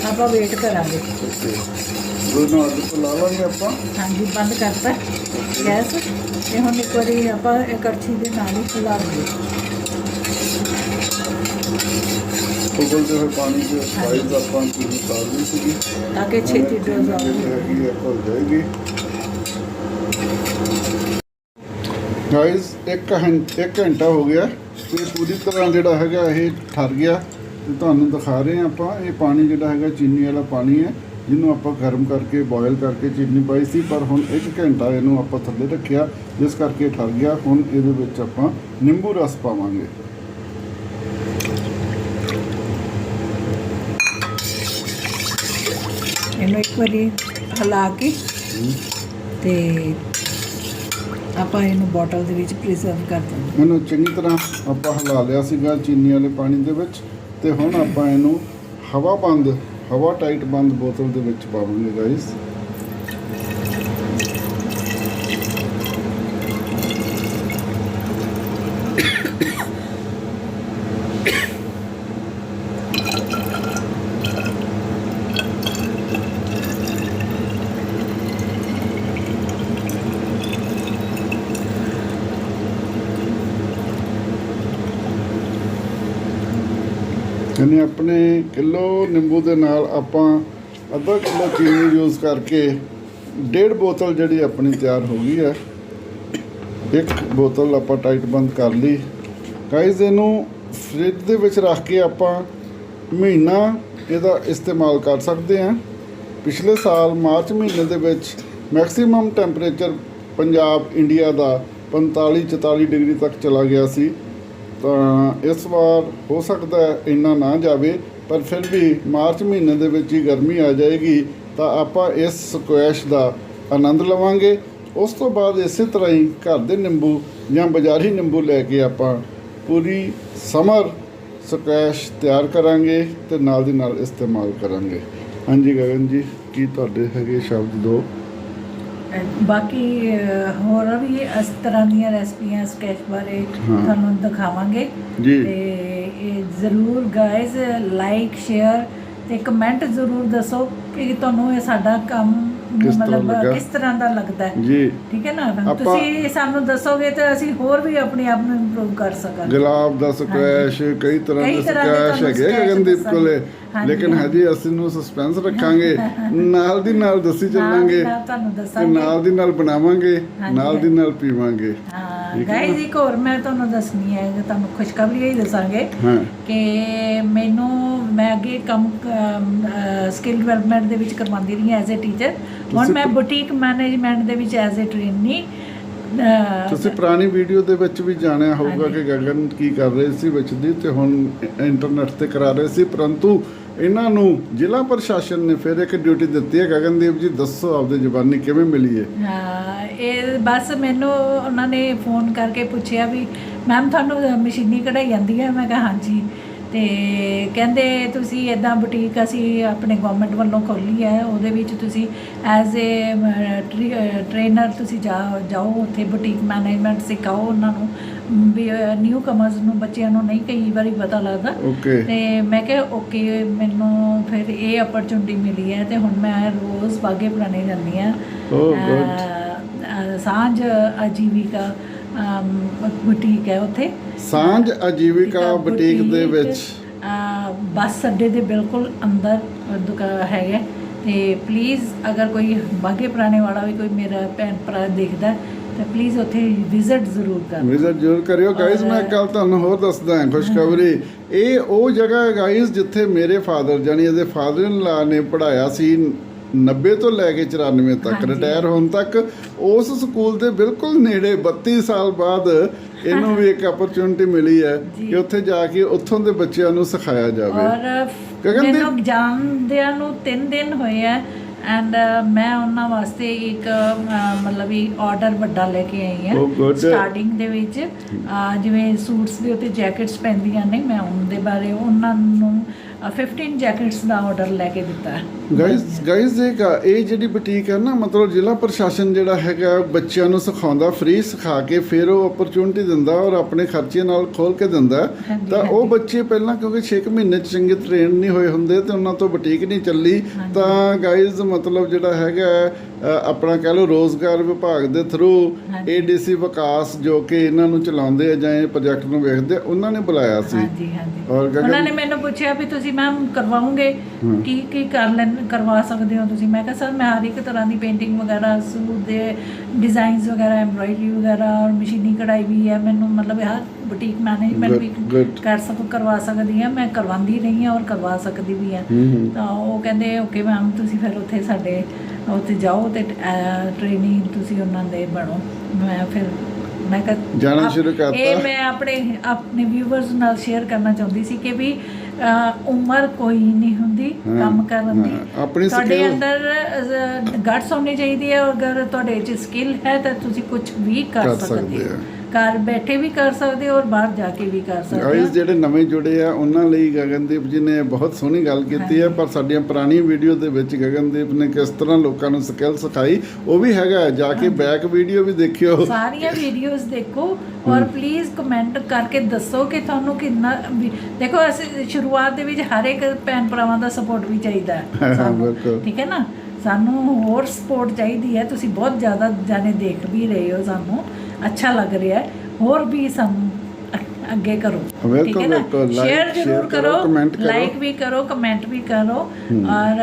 ਆਪਾਂ ਵੇਟ ਕਰਾਂਗੇ। ਦੋਨੋਂ ਅੱਧ ਤੋਂ ਲਾ ਲਾਂਗੇ ਆਪਾਂ। ਹਾਂਜੀ ਬੰਦ ਕਰਤਾ। ਗੈਸ ਇਹ ਹੁਣ ਇੱਕ ਵਾਰੀ ਆਪਾਂ ਇਹ ਕੜਛੀ ਦੇ ਨਾਲ ਹੀ ਖਿਲਾਰਾਂਗੇ ਉਬਲਦੇ ਹੋਏ ਪਾਣੀ ਦੇ ਸਾਈਜ਼ ਆਪਾਂ ਪੂਰੀ ਉਤਾਰਨੀ ਸੀਗੀ। ਤਾਂ ਕਿ ਛੇਤੀ ਡਿਜ਼ੋਲਵ ਹੈਗੀ ਹੈ ਘੁਲ ਜਾਏਗੀ। ਗਾਇਸ ਇੱਕ ਘੰਟਾ ਇੱਕ ਘੰਟਾ ਹੋ ਗਿਆ। ਤੇ ਪੂਰੀ ਤਰ੍ਹਾਂ ਜਿਹੜਾ ਹੈਗਾ ਇਹ ਠਰ ਗਿਆ ਤੇ ਤੁਹਾਨੂੰ ਦਿਖਾ ਰਹੇ ਹਾਂ ਆਪਾਂ। ਇਹ ਪਾਣੀ ਜਿਹੜਾ ਹੈਗਾ ਚੀਨੀ ਵਾਲਾ ਪਾਣੀ ਹੈ ਜਿਹਨੂੰ ਆਪਾਂ ਗਰਮ ਕਰਕੇ ਬੋਇਲ ਕਰਕੇ ਚੀਨੀ ਪਾਈ ਸੀ ਪਰ ਹੁਣ ਇੱਕ ਘੰਟਾ ਇਹਨੂੰ ਆਪਾਂ ਥੱਲੇ ਰੱਖਿਆ ਜਿਸ ਕਰਕੇ ਠਰ ਗਿਆ। ਹੁਣ ਇਹਦੇ ਵਿੱਚ ਆਪਾਂ ਨਿੰਬੂ ਰਸ ਪਾਵਾਂਗੇ। ਇਹਨੂੰ ਇੱਕ ਵਾਰੀ ਹਿਲਾ ਕੇ ਤੇ ਆਪਾਂ ਇਹਨੂੰ ਬੋਟਲ ਦੇ ਵਿੱਚ ਪ੍ਰੀਜ਼ਰਵ ਕਰ ਦਿੰਦੇ ਇਹਨੂੰ ਚੰਗੀ ਤਰ੍ਹਾਂ ਆਪਾਂ ਹਿਲਾ ਲਿਆ ਸੀਗਾ ਚੀਨੀ ਵਾਲੇ ਪਾਣੀ ਦੇ ਵਿੱਚ ਤੇ ਹੁਣ ਆਪਾਂ ਇਹਨੂੰ ਹਵਾ ਬੰਦ, ਹਵਾ ਟਾਈਟ ਬੰਦ ਬੋਤਲ ਦੇ ਵਿੱਚ ਪਾਵਾਂਗੇ ਗਾਇਸ ਯਾਨੀ ਆਪਣੇ ਕਿਲੋ ਨਿੰਬੂ ਦੇ ਨਾਲ ਆਪਾਂ ਅੱਧਾ ਕਿਲੋ ਚੀਨੀ ਯੂਜ਼ ਕਰਕੇ ਡੇਢ ਬੋਤਲ ਜਿਹੜੀ ਆਪਣੀ ਤਿਆਰ ਹੋ ਗਈ ਹੈ, ਇੱਕ ਬੋਤਲ ਆਪਾਂ ਟਾਈਟ ਬੰਦ ਕਰ ਲਈ। ਗਾਇਜ਼ ਇਹਨੂੰ ਫ੍ਰਿਜ ਦੇ ਵਿੱਚ ਰੱਖ ਕੇ ਆਪਾਂ ਮਹੀਨਾ ਇਹਦਾ ਇਸਤੇਮਾਲ ਕਰ ਸਕਦੇ ਹਾਂ। ਪਿਛਲੇ ਸਾਲ ਮਾਰਚ ਮਹੀਨੇ ਦੇ ਵਿੱਚ ਮੈਕਸਿਮਮ ਟੈਂਪਰੇਚਰ ਪੰਜਾਬ ਇੰਡੀਆ ਦਾ 45 44 ਡਿਗਰੀ ਤੱਕ ਚਲਾ ਗਿਆ ਸੀ। ਤਾਂ ਇਸ ਵਾਰ ਹੋ ਸਕਦਾ ਇੰਨਾ ਨਾ ਜਾਵੇ, ਪਰ ਫਿਰ ਵੀ ਮਾਰਚ ਮਹੀਨੇ ਦੇ ਵਿੱਚ ਹੀ ਗਰਮੀ ਆ ਜਾਏਗੀ, ਤਾਂ ਆਪਾਂ ਇਸ ਸਕੁਐਸ਼ ਦਾ ਆਨੰਦ ਲਵਾਂਗੇ। ਉਸ ਤੋਂ ਬਾਅਦ ਇਸੇ ਤਰ੍ਹਾਂ ਹੀ ਘਰ ਦੇ ਨਿੰਬੂ ਜਾਂ ਬਾਜ਼ਾਰੀ ਨਿੰਬੂ ਲੈ ਕੇ ਆਪਾਂ ਪੂਰੀ ਸਮਰ ਸਕੁਐਸ਼ ਤਿਆਰ ਕਰਾਂਗੇ ਤੇ ਨਾਲ ਦੀ ਨਾਲ ਇਸਤੇਮਾਲ ਕਰਾਂਗੇ। ਹਾਂਜੀ ਗਗਨ ਜੀ, ਕੀ ਤੁਹਾਡੇ ਹੈਗੇ ਸ਼ਬਦ ਦੋ? ਬਾਕੀ ਅਹ, ਹੋਰ ਵੀ ਇਸ ਤਰ੍ਹਾਂ ਦੀਆਂ ਰੈਸਪੀਆਂ ਸਕੈਚ ਬਾਰੇ ਹਾਂ। ਤੁਹਾਨੂੰ ਦਿਖਾਵਾਂਗੇ ਜੀ। ਤੇ ਇਹ ਜ਼ਰੂਰ ਗਾਇਜ਼ ਲਾਈਕ ਸ਼ੇਅਰ ਤੇ ਕਮੈਂਟ ਜ਼ਰੂਰ ਦੱਸੋ ਕਿ ਤੁਹਾਨੂੰ ਇਹ ਸਾਡਾ ਕੰਮ ਕਿਸ ਤਰ੍ਹਾਂ ਮਤਲਬ? ਕਿਸ ਤਰ੍ਹਾਂ ਦਾ ਲੱਗਦਾ ਹੈ ਜੀ ਠੀਕ ਹੈ ਨਾ ਆਪਾਂ- ਤੁਸੀਂ ਸਾਨੂੰ ਦੱਸੋਗੇ ਤਾਂ ਅਸੀਂ ਹੋਰ ਵੀ ਆਪਣੇ ਆਪ ਨੂੰ ਇੰਪਰੂਵ ਕਰ ਸਕਾਂਗੇ ਗੁਲਾਬ ਦਾ ਸਕਵੈਸ਼ ਕਈ ਤਰ੍ਹਾਂ ਕਈ ਦੇ ਤਰ੍ਹਾਂ ਦੇ ਸਕਵੈਸ਼ ਤੁਹਾਨੂੰ ਹੈਗੇ ਗਗਨਦੀਪ ਦੱਸਾਂਗੇ। ਕੋਲੇ ਲੇਕਿਨ ਹਾਂਜੀ। ਅਸੀਂ ਨੂੰ ਸਸਪੈਂਸ ਰੱਖਾਂਗੇ ਨਾਲ ਦੀ ਨਾਲ ਦੱਸੀ ਚੱਲਾਂਗੇ ਨਾਲ ਤੁਹਾਨੂੰ ਤੇ ਦੱਸਾਂਗੇ ਨਾਲ ਦੀ ਨਾਲ ਬਣਾਵਾਂਗੇ ਨਾਲ ਦੀ ਨਾਲ ਪੀਵਾਂਗੇ ਹਾਂ ਗਾਇਜ਼? ਇੱਕ ਹੋਰ ਮੈਂ ਤੁਹਾਨੂੰ ਦੱਸਣੀ ਹੈ ਕਿ ਤੁਹਾਨੂੰ ਖੁਸ਼ਖਬਰੀ ਹੀ ਦੱਸਾਂਗੇ ਕਿ ਮੈਨੂੰ ਮੈਂ ਅੱਗੇ ਕੰਮ ਸਕਿੱਲ ਡਿਵੈਲਪਮੈਂਟ ਦੇ ਵਿੱਚ ਕਰਵਾਉਂਦੀ ਰਹੀ ਐਜ਼ ਅ ਟੀਚਰ ਹੁਣ ਮੈਂ ਬੁਟੀਕ ਮੈਨੇਜਮੈਂਟ ਦੇ ਵਿੱਚ ਐਜ਼ ਅ ਟ੍ਰੇਨੀ ਤੁਸੀਂ ਪੁਰਾਣੀ ਵੀਡੀਓ ਦੇ ਵਿੱਚ ਵੀ ਜਾਣਿਆ ਹੋਊਗਾ। ਕਿ ਗਗਨ ਕੀ ਕਰ ਰਹੇ ਸੀ ਵਿੱਚ ਦੀ ਤੇ ਹੁਣ ਇੰਟਰਨੈਟ ਤੇ ਕਰਾ ਰਹੇ ਸੀ ਪਰੰਤੂ ਇਹਨਾਂ ਨੂੰ ਜ਼ਿਲ੍ਹਾ ਪ੍ਰਸ਼ਾਸਨ ਨੇ ਫਿਰ ਇੱਕ ਡਿਊਟੀ ਦਿੱਤੀ ਹੈ, ਗਗਨਦੀਪ ਜੀ, ਦੱਸੋ ਆਪਦੇ ਜ਼ੁਬਾਨੀ ਕਿਵੇਂ ਮਿਲੀ ਹੈ? ਹਾਂ, ਇਹ ਬਸ ਮੈਨੂੰ ਉਹਨਾਂ ਨੇ ਫੋਨ ਕਰਕੇ ਪੁੱਛਿਆ ਵੀ ਮੈਮ ਤੁਹਾਨੂੰ ਮਸ਼ੀਨੀ ਕਢਾਈ ਆਉਂਦੀ ਹੈ? ਮੈਂ ਕਿਹਾ, ਹਾਂਜੀ। ਤੇ ਕਹਿੰਦੇ ਤੁਸੀਂ ਇਦਾਂ ਬੁਟੀਕ ਅਸੀਂ ਆਪਣੇ ਗਵਰਨਮੈਂਟ ਵੱਲੋਂ ਖੋਲੀ ਹੈ ਉਹਦੇ ਵਿੱਚ ਤੁਸੀਂ ਐਜ਼ ਏ ਟ੍ਰੇਨਰ ਤੁਸੀਂ ਜਾ- ਜਾਓ ਉੱਥੇ ਬੁਟੀਕ ਮੈਨੇਜਮੈਂਟ ਸਿਖਾਓ ਉਹਨਾਂ ਨੂੰ ਵੀ ਨਿਊ ਕਮਰਸ ਨੂੰ ਬੱਚਿਆਂ ਨੂੰ ਨਹੀਂ ਕਈ ਵਾਰੀ ਪਤਾ ਲੱਗਦਾ। ਤੇ ਮੈਂ ਕਿਹਾ ਓਕੇ ਮੈਨੂੰ ਫਿਰ ਇਹ ਅਪਰਚੁਨਿਟੀ ਮਿਲੀ ਹੈ ਤੇ ਹੁਣ ਮੈਂ ਰੋਜ਼ ਬਾਗੇ ਪੁਰਾਣੇ ਜਾਂਦੀ ਹਾਂ। Oh, ਸਾਂਝ ਆਜੀਵਿਕਾ ਬੁਟੀਕ ਹੈ ਉੱਥੇ। ਸਾਂਝ ਆਜੀਵਿਕਾ ਬੁਟੀਕ ਦੇ ਵਿੱਚ। ਬੱਸ ਅੱਡੇ ਦੇ ਬਿਲਕੁਲ ਅੰਦਰ ਦੁਕਾਨ ਹੈਗਾ। ਤੇ ਪਲੀਜ਼ ਅਗਰ ਕੋਈ ਬਾਗੇ ਪੁਰਾਣੇ ਵਾਲਾ ਵੀ ਕੋਈ ਮੇਰਾ ਭੈਣ ਭਰਾ ਦੇਖਦਾ ਤਾਂ ਪਲੀਜ਼ ਉੱਥੇ ਵਿਜ਼ਿਟ ਜ਼ਰੂਰ ਕਰਨਾ ਵਿਜ਼ਿਟ ਜ਼ਰੂਰ ਕਰਿਓ। ਗਾਇਜ਼ ਮੈਂ ਕੱਲ ਤੁਹਾਨੂੰ ਹੋਰ ਦੱਸਦਾ ਹਾਂ ਖੁਸ਼ਖਬਰੀ। ਇਹ ਉਹ ਜਗ੍ਹਾ ਹੈ ਗਾਇਜ਼ ਜਿੱਥੇ ਮੇਰੇ ਫਾਦਰ ਜਾਨੀ ਇਹਦੇ ਫਾਦਰ ਇਨ ਲਾ ਨੇ ਪੜਾਇਆ ਸੀ 90 ਤੋਂ ਲੈ ਕੇ 94 ਤੱਕ। ਰਿਟਾਇਰ ਹੋਣ ਤੱਕ। ਉਸ ਸਕੂਲ ਦੇ ਬਿਲਕੁਲ ਨੇੜੇ 32 ਸਾਲ ਬਾਅਦ ਇਹਨੂੰ ਵੀ ਇੱਕ ਅਪਰਚੁਨਿਟੀ ਮਿਲੀ ਹੈ। ਕਿ ਉੱਥੇ ਜਾ ਕੇ ਉੱਥੋਂ ਦੇ ਬੱਚਿਆਂ ਨੂੰ ਸਿਖਾਇਆ ਜਾਵੇ ਔਰ ਗਗਨਦੀਪ- ਮੈਨੂੰ ਜਾਣਦਿਆਂ ਨੂੰ 3 ਦਿਨ ਹੋਏ ਆ ਐਂਡ ਮੈਂ ਉਹਨਾਂ ਵਾਸਤੇ ਇੱਕ ਮਤਲਬ ਵੀ ਆਰਡਰ ਵੱਡਾ ਲੈ ਕੇ ਆਈ ਹਾਂ Oh. ਸਟਾਰਟਿੰਗ ਦੇ ਵਿੱਚ ਜਿਵੇਂ ਸੂਟਸ ਦੇ ਉੱਤੇ ਜੈਕਟਸ ਪੈਂਦੀਆਂ ਨੇ ਮੈਂ ਉਹਨਾਂ ਦੇ ਬਾਰੇ ਉਹਨਾਂ ਨੂੰ 15 ਜੈਕਟਸ ਦਾ ਆਰਡਰ ਲੈ ਕੇ ਦਿੱਤਾ ਹੈ ਗਾਇਜ਼ ਗਾਇਜ਼ ਇਹ ਜਿਹੜੀ ਬੁਟੀਕ ਹੈ ਨਾ ਮਤਲਬ ਜ਼ਿਲ੍ਹਾ ਪ੍ਰਸ਼ਾਸਨ ਜਿਹੜਾ ਹੈਗਾ ਬੱਚਿਆਂ ਨੂੰ ਸਿਖਾਉਂਦਾ ਫ੍ਰੀ ਸਿਖਾ ਕੇ ਫਿਰ ਉਹ ਓਪਰਚੁਨਿਟੀ ਦਿੰਦਾ ਔਰ ਆਪਣੇ ਖਰਚੇ ਨਾਲ ਖੋਲ ਕੇ ਦਿੰਦਾ ਤਾਂ ਉਹ। ਬੱਚੇ ਪਹਿਲਾਂ ਕਿਉਂਕਿ 6 ਮਹੀਨੇ ਚ ਚੰਗੇ ਟ੍ਰੇਨ ਨਹੀਂ ਹੋਏ ਹੁੰਦੇ ਤੇ ਉਹਨਾਂ ਤੋਂ ਬੁਟੀਕ ਨਹੀਂ ਚੱਲੀ। ਤਾਂ ਗਾਇਜ਼ ਮਤਲਬ ਜਿਹੜਾ ਹੈਗਾ ਆਪਣਾ ਕਹਿ ਲਓ ਰੋਜ਼ਗਾਰ ਵਿਭਾਗ ਦੇ ਥਰੂ। ਏਡੀਸੀ ਵਿਕਾਸ ਜੋ ਕਿ ਇਹਨਾਂ ਨੂੰ ਚਲਾਉਂਦੇ ਆ ਜਾਂ ਇਹ ਪ੍ਰੋਜੈਕਟ ਨੂੰ ਵੇਖਦੇ ਉਹਨਾਂ ਨੇ ਬੁਲਾਇਆ ਸੀ ਹਾਂਜੀ ਹਾਂਜੀ ਔਰ ਉਹਨਾਂ ਨੇ ਮੈਨੂੰ ਪੁੱਛਿਆ ਵੀ ਤੁਸੀਂ ਮੈਮ ਕਰਵਾਉਂਗੇ ਕੀ ਕੀ ਕਰ ਲੈਣ ਕਰਵਾ ਸਕਦੇ ਹੋ ਤੁਸੀਂ? ਮੈਂ ਕਿਹਾ ਸਰ ਮੈਂ ਹਰ ਇੱਕ ਤਰ੍ਹਾਂ ਦੀ ਪੇਂਟਿੰਗ ਵਗੈਰਾ ਸੂਟ ਦੇ ਡਿਜ਼ਾਈਨਸ ਵਗੈਰਾ ਐਮਬ੍ਰਾਇਡਰੀ ਵਗੈਰਾ ਔਰ ਮਸ਼ੀਨੀ ਕਢਾਈ ਵੀ ਹੈ। ਮੈਨੂੰ ਮਤਲਬ ਹਰ ਬੁਟੀਕ ਮੈਨੇਜਮੈਂਟ ਵੀ. ਕਰ ਸਕ ਕਰਵਾ ਸਕਦੀ ਹਾਂ। ਮੈਂ ਕਰਵਾਉਂਦੀ ਰਹੀ ਹਾਂ ਔਰ ਕਰਵਾ ਸਕਦੀ ਵੀ ਹਾਂ। ਤਾਂ ਉਹ ਕਹਿੰਦੇ ਓਕੇ ਮੈਮ ਤੁਸੀਂ ਫਿਰ ਉੱਥੇ ਸਾਡੇ ਉੱਥੇ ਜਾਓ ਤੇ ਟ੍ਰੇਨਿੰਗ ਤੁਸੀਂ ਉਹਨਾਂ ਦੇ ਬਣੋ। ਮੈਂ ਫਿਰ ਮੈਂ ਕਿਹਾ ਜਾਣਾ ਸ਼ੁਰੂ ਕਰਤਾ। ਇਹ ਮੈਂ ਆਪਣੇ ਆਪਣੇ ਵਿਊਵਰਸ ਨਾਲ ਸ਼ੇਅਰ ਕਰਨਾ ਚਾਹੁੰਦੀ ਸੀ ਕਿ ਵੀ ਉਮਰ ਕੋਈ ਨਹੀਂ ਹੁੰਦੀ ਕੰਮ ਕਰਨ ਦੀ। ਆਪਣੀ ਤੁਹਾਡੇ ਅੰਦਰ ਗਟਸ ਹੋਣੀ ਚਾਹੀਦੀ ਹੈ ਅਗਰ ਤੁਹਾਡੇ 'ਚ ਸਕਿੱਲ ਹੈ ਤਾਂ ਤੁਸੀਂ ਕੁਝ ਵੀ ਕਰ ਸਕਦੇ ਹੋ। ਆ। ਘਰ ਬੈਠੇ ਵੀ ਕਰ ਸਕਦੇ ਹੋ ਔਰ ਬਾਹਰ ਜਾ ਕੇ ਵੀ ਕਰ ਸਕਦੇ ਗਾਇਸ ਜਿਹੜੇ ਨਵੇਂ ਜੁੜੇ ਆ ਉਹਨਾਂ ਲਈ ਗਗਨਦੀਪ ਜੀ ਨੇ ਬਹੁਤ ਸੋਹਣੀ ਗੱਲ ਕੀਤੀ ਹੈ ਪਰ ਸਾਡੀਆਂ ਪੁਰਾਣੀਆਂ ਵੀਡੀਓ ਦੇ ਵਿੱਚ ਗਗਨਦੀਪ ਨੇ ਕਿਸ ਤਰ੍ਹਾਂ ਲੋਕਾਂ ਨੂੰ ਸਕਿੱਲ ਸਿਖਾਈ ਉਹ ਵੀ ਹੈਗਾ। ਜਾ ਕੇ ਬੈਕ ਵੀਡੀਓ ਵੀ ਦੇਖਿਓ। ਸਾਰੀਆਂ ਵੀਡੀਓਜ਼ ਦੇਖੋ ਔਰ ਪਲੀਜ਼ ਕਮੈਂਟ ਕਰਕੇ ਦੱਸੋ ਕਿ ਤੁਹਾਨੂੰ ਕਿੰਨਾ ਦੇਖੋ ਅਸੀਂ ਸ਼ੁਰੂਆਤ ਦੇ ਵਿੱਚ ਹਰ ਇੱਕ ਭੈਣ ਭਰਾਵਾਂ ਦਾ ਸਪੋਰਟ ਵੀ ਚਾਹੀਦਾ ਹੈ। ਸਾਨੂੰ ਬਿਲਕੁਲ। ਠੀਕ ਹੈ ਨਾ? ਸਾਨੂੰ ਹੋਰ ਸਪੋਰਟ ਚਾਹੀਦੀ ਹੈ। ਤੁਸੀਂ ਬਹੁਤ ਜ਼ਿਆਦਾ ਜਾਣੇ ਦੇਖ ਵੀ ਰਹੇ ਹੋ ਸਾਨੂੰ। ਅੱਛਾ ਲੱਗ ਰਿਹਾ ਹੈ। ਹੋਰ ਵੀ ਸਾਨੂੰ ਅੱਗੇ ਕਰੋ ਬਿਲਕੁਲ, ਬਿਲਕੁਲ। Like, ਸ਼ੇਅਰ ਜ਼ਰੂਰ ਕਰੋ। ਲਾਈਕ ਵੀ ਕਰੋ ਕਮੈਂਟ ਵੀ ਕਰੋ ਔਰ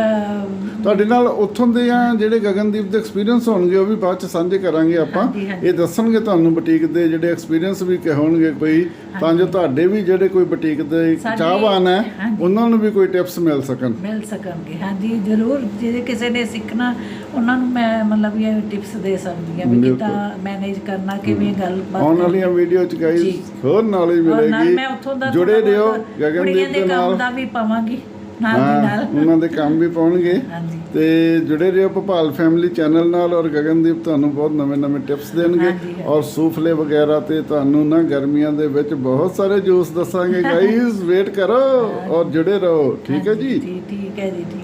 ਤੁਹਾਡੇ ਨਾਲ ਉੱਥੋਂ ਦੇ ਆ ਜਿਹੜੇ ਗਗਨਦੀਪ ਦੇ ਐਕਸਪੀਰੀਅੰਸ ਹੋਣਗੇ ਉਹ ਵੀ ਬਾਅਦ ਚ ਸਾਂਝੇ ਕਰਾਂਗੇ ਆਪਾਂ। ਇਹ ਦੱਸਣਗੇ ਤੁਹਾਨੂੰ ਬੁਟੀਕ ਦੇ ਜਿਹੜੇ ਐਕਸਪੀਰੀਅੰਸ ਵੀ ਕਿ ਹੋਣਗੇ ਕੋਈ ਤਾਂ ਜੋ ਤੁਹਾਡੇ ਵੀ ਜਿਹੜੇ ਕੋਈ ਬੁਟੀਕ ਦੇ ਚਾਹਵਾਨ ਹੈ। ਉਹਨਾਂ ਨੂੰ ਵੀ ਕੋਈ ਟਿਪਸ ਮਿਲ ਸਕਣ ਮਿਲ ਸਕਣਗੇ ਹਾਂਜੀ ਜ਼ਰੂਰ ਜੇ ਕਿਸੇ ਨੇ ਸਿੱਖਣਾ ਉਹਨਾਂ ਨੂੰ ਮੈਂ ਮਤਲਬ ਇਹ ਟਿਪਸ ਦੇ ਸਕਦੀ ਹਾਂ ਵੀ। ਕਿੱਦਾਂ ਮੈਨੇਜ ਕਰਨਾ ਕਿਵੇਂ ਗੱਲਬਾਤ ਆਉਣ ਕਰਨੀ। ਵਾਲੀਆਂ ਵੀਡੀਓ ਚ ਗਾਈਸ ਜੀ। ਹੋਰ ਨੌਲੇਜ ਔਰ ਨਾਲ ਮਿਲੇਗੀ। ਮੈਂ ਉੱਥੋਂ ਦਾ ਜੁੜੇ ਥੋੜ੍ਹਾ ਰਹੋ ਬਹੁਤ ਕੁੜੀਆਂ ਦੇ ਕੰਮ ਦਾ ਵੀ ਪਾਵਾਂਗੀ ਨਾਲ ਦੀ ਹਾਂ ਨਾਲ। ਉਹਨਾਂ ਦੇ ਕੰਮ ਵੀ ਪਾਉਣਗੇ। ਹਾਂਜੀ। ਤੇ ਜੁੜੇ ਰਹੋ ਭੋਪਾਲ ਫੈਮਿਲੀ ਚੈਨਲ ਨਾਲ ਔਰ ਗਗਨਦੀਪ ਤੁਹਾਨੂੰ ਬਹੁਤ ਨਵੇਂ-ਨਵੇਂ ਟਿਪਸ ਦੇਣਗੇ। ਹਾਂਜੀ, ਹਾਂਜੀ। ਔਰ ਸੂਫਲੇ ਵਗੈਰਾ ਤੇ ਤੁਹਾਨੂੰ ਨਾ ਗਰਮੀਆਂ ਦੇ ਵਿੱਚ ਬਹੁਤ ਸਾਰੇ ਜੂਸ ਦੱਸਾਂਗੇ। ਗਾਈਸ ਵੇਟ ਕਰੋ ਔਰ ਜੁੜੇ ਰਹੋ। ਠੀਕ ਹੈ ਜੀ ਠੀਕ ਹੈ ਜੀ ਠੀਕ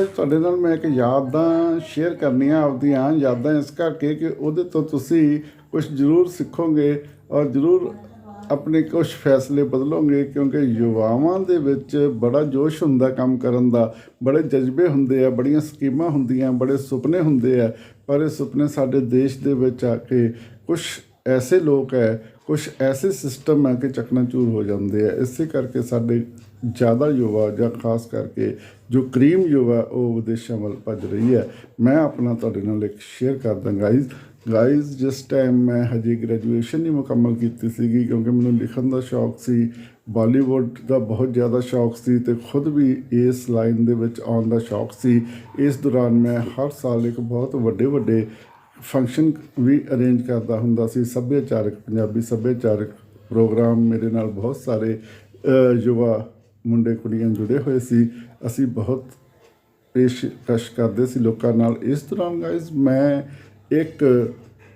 ਅੱਜ ਤੁਹਾਡੇ ਨਾਲ ਮੈਂ ਇੱਕ ਯਾਦਾਂ ਸ਼ੇਅਰ ਕਰਨੀਆਂ ਆਪਦੀਆਂ ਯਾਦਾਂ ਇਸ ਕਰਕੇ ਕਿ ਉਹਦੇ ਤੋਂ ਤੁਸੀਂ ਕੁਝ ਜ਼ਰੂਰ ਸਿੱਖੋਗੇ ਔਰ ਜ਼ਰੂਰ ਆਪਣੇ ਕੁਝ ਫੈਸਲੇ ਬਦਲੋਗੇ ਕਿਉਂਕਿ ਯੁਵਾਵਾਂ ਦੇ ਵਿੱਚ ਬੜਾ ਜੋਸ਼ ਹੁੰਦਾ ਕੰਮ ਕਰਨ ਦਾ, ਬੜੇ ਜਜ਼ਬੇ ਹੁੰਦੇ ਆ, ਬੜੀਆਂ ਸਕੀਮਾਂ ਹੁੰਦੀਆਂ, ਬੜੇ ਸੁਪਨੇ ਹੁੰਦੇ ਆ, ਪਰ ਇਹ ਸੁਪਨੇ ਸਾਡੇ ਦੇਸ਼ ਦੇ ਵਿੱਚ ਆ ਕੇ ਕੁਝ ਐਸੇ ਲੋਕ ਹੈ ਕੁਝ ਐਸੇ ਸਿਸਟਮ ਹੈ ਕਿ ਚਕਨਾਚੂਰ ਹੋ ਜਾਂਦੇ ਆ। ਇਸੇ ਕਰਕੇ ਸਾਡੇ ਜ਼ਿਆਦਾ ਯੁਵਾ ਜਾਂ ਖਾਸ ਕਰਕੇ ਜੋ ਕਰੀਮ ਯੁਵਾ ਉਹ ਵਿਦੇਸ਼ਾਂ ਵੱਲ ਭੱਜ ਰਹੀ ਹੈ। ਮੈਂ ਆਪਣਾ ਤੁਹਾਡੇ ਨਾਲ ਇੱਕ ਸ਼ੇਅਰ ਕਰਦਾ ਗਾਈਜ਼ ਗਾਈਜ਼ ਜਿਸ ਟਾਈਮ ਮੈਂ ਹਜੇ ਗ੍ਰੈਜੂਏਸ਼ਨ ਨਹੀਂ ਮੁਕੰਮਲ ਕੀਤੀ ਸੀਗੀ ਕਿਉਂਕਿ ਮੈਨੂੰ ਲਿਖਣ ਦਾ ਸ਼ੌਕ ਸੀ, ਬਾਲੀਵੁੱਡ ਦਾ ਬਹੁਤ ਜ਼ਿਆਦਾ ਸ਼ੌਕ ਸੀ ਤੇ ਖੁਦ ਵੀ ਇਸ ਲਾਈਨ ਦੇ ਵਿੱਚ ਆਉਣ ਦਾ ਸ਼ੌਕ ਸੀ। ਇਸ ਦੌਰਾਨ ਮੈਂ ਹਰ ਸਾਲ ਇੱਕ ਬਹੁਤ ਵੱਡੇ ਵੱਡੇ ਫੰਕਸ਼ਨ ਵੀ ਅਰੇਂਜ ਕਰਦਾ ਹੁੰਦਾ ਸੀ। ਸੱਭਿਆਚਾਰਕ ਪੰਜਾਬੀ ਸੱਭਿਆਚਾਰਕ ਪ੍ਰੋਗਰਾਮ ਮੇਰੇ ਨਾਲ ਬਹੁਤ ਸਾਰੇ ਯੁਵਾ ਮੁੰਡੇ ਕੁੜੀਆਂ ਜੁੜੇ ਹੋਏ ਸੀ, ਅਸੀਂ ਬਹੁਤ ਪੇਸ਼ਕਸ਼ ਕਰਦੇ ਸੀ ਲੋਕਾਂ ਨਾਲ। ਇਸ ਦੌਰਾਨ ਗਾਇਜ਼ ਮੈਂ ਇੱਕ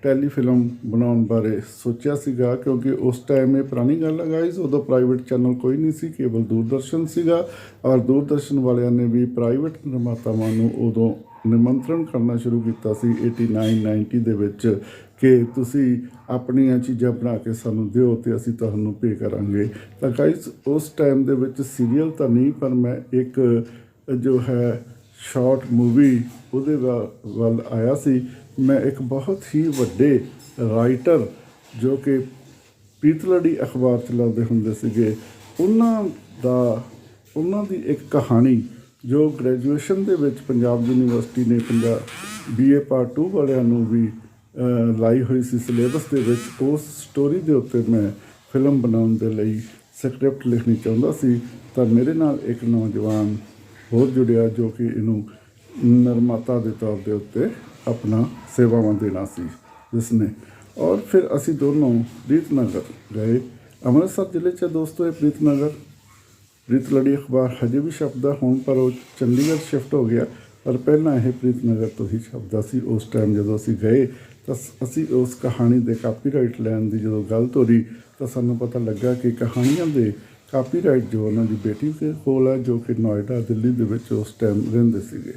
ਟੈਲੀਫਿਲਮ ਬਣਾਉਣ ਬਾਰੇ ਸੋਚਿਆ ਸੀਗਾ, ਕਿਉਂਕਿ ਉਸ ਟਾਈਮ ਇਹ ਪੁਰਾਣੀ ਗੱਲ ਹੈ ਗਾਇਸ ਉਦੋਂ ਪ੍ਰਾਈਵੇਟ ਚੈਨਲ ਕੋਈ ਨਹੀਂ ਸੀ, ਕੇਵਲ ਦੂਰਦਰਸ਼ਨ ਸੀਗਾ। ਔਰ ਦੂਰਦਰਸ਼ਨ ਵਾਲਿਆਂ ਨੇ ਵੀ ਪ੍ਰਾਈਵੇਟ ਨਿਰਮਾਤਾਵਾਂ ਨੂੰ ਉਦੋਂ ਨਿਮੰਤਰਣ ਕਰਨਾ ਸ਼ੁਰੂ ਕੀਤਾ ਸੀ 89 90 ਦੇ ਵਿੱਚ। ਕਿ ਤੁਸੀਂ ਆਪਣੀਆਂ ਚੀਜ਼ਾਂ ਬਣਾ ਕੇ ਸਾਨੂੰ ਦਿਓ ਤੇ ਅਸੀਂ ਤੁਹਾਨੂੰ ਪੇ ਕਰਾਂਗੇ। ਤਾਂ ਗਾਇਸ ਉਸ ਟਾਈਮ ਦੇ ਵਿੱਚ ਸੀਰੀਅਲ ਤਾਂ ਨਹੀਂ, ਪਰ ਮੈਂ ਇੱਕ, ਜੋ ਹੈ ਸ਼ਾਰਟ ਮੂਵੀ ਉਹਦੇ ਵੱਲ ਆਇਆ ਸੀ। ਮੈਂ ਇੱਕ ਬਹੁਤ ਹੀ ਵੱਡੇ ਰਾਈਟਰ ਜੋ ਕਿ ਪੀਤਲੜੀ ਅਖਬਾਰ ਚਲਾਉਂਦੇ ਹੁੰਦੇ ਸੀਗੇ। ਉਹਨਾਂ ਦਾ, ਉਹਨਾਂ ਦੀ ਇੱਕ ਕਹਾਣੀ, ਜੋ ਗ੍ਰੈਜੂਏਸ਼ਨ ਦੇ ਵਿੱਚ ਪੰਜਾਬ ਯੂਨੀਵਰਸਿਟੀ ਨੇ ਪੰਜਾਬ ਬੀਏ ਪਾਰਟ 2 ਵਾਲਿਆਂ ਨੂੰ ਵੀ ਲਾਈ ਹੋਈ ਸੀ ਸਿਲੇਬਸ ਦੇ ਵਿੱਚ, ਉਸ ਸਟੋਰੀ ਦੇ ਉੱਤੇ ਮੈਂ ਫਿਲਮ ਬਣਾਉਣ ਦੇ ਲਈ ਸਕ੍ਰਿਪਟ ਲਿਖਣੀ ਚਾਹੁੰਦਾ ਸੀ। ਤਾਂ ਮੇਰੇ ਨਾਲ ਇੱਕ ਨੌਜਵਾਨ ਹੋਰ ਜੁੜਿਆ ਜੋ ਕਿ ਇਹਨੂੰ ਨਿਰਮਾਤਾ ਦੇ ਤੌਰ ਦੇ ਉੱਤੇ ਆਪਣਾ ਸੇਵਾਵਾਂ ਦੇਣਾ ਸੀ ਜਿਸ ਨੇ ਔਰ ਫਿਰ ਅਸੀਂ ਦੋਨੋਂ ਪ੍ਰੀਤਨਗਰ ਗਏ। ਅੰਮ੍ਰਿਤਸਰ ਜ਼ਿਲ੍ਹੇ 'ਚ ਦੋਸਤੋ ਇਹ ਪ੍ਰੀਤਨਗਰ। ਪ੍ਰੀਤ ਲੜੀ ਅਖਬਾਰ ਹਜੇ ਵੀ ਛਪਦਾ, ਹੋਣ ਪਰ ਉਹ ਚੰਡੀਗੜ੍ਹ ਸ਼ਿਫਟ ਹੋ ਗਿਆ। ਪਰ ਪਹਿਲਾਂ ਇਹ ਪ੍ਰੀਤਨਗਰ ਤੋਂ ਹੀ ਛਪਦਾ ਸੀ। ਉਸ ਟਾਈਮ ਜਦੋਂ ਅਸੀਂ ਗਏ ਤਾਂ ਅਸੀਂ ਉਸ ਕਹਾਣੀ ਦੇ ਕਾਪੀਰਾਈਟ ਲੈਣ ਦੀ ਜਦੋਂ ਗੱਲ ਤੋਰੀ ਤਾਂ ਸਾਨੂੰ ਪਤਾ ਲੱਗਾ ਕਿ ਕਹਾਣੀਆਂ ਦੇ ਕਾਪੀਰਾਈਟ ਜੋ ਉਹਨਾਂ ਦੀ ਬੇਟੀ ਦੇ ਕੋਲ ਹੈ ਜੋ ਕਿ ਨੋਇਡਾ, ਦਿੱਲੀ ਦੇ ਵਿੱਚ ਉਸ ਟਾਈਮ ਰਹਿੰਦੇ ਸੀਗੇ।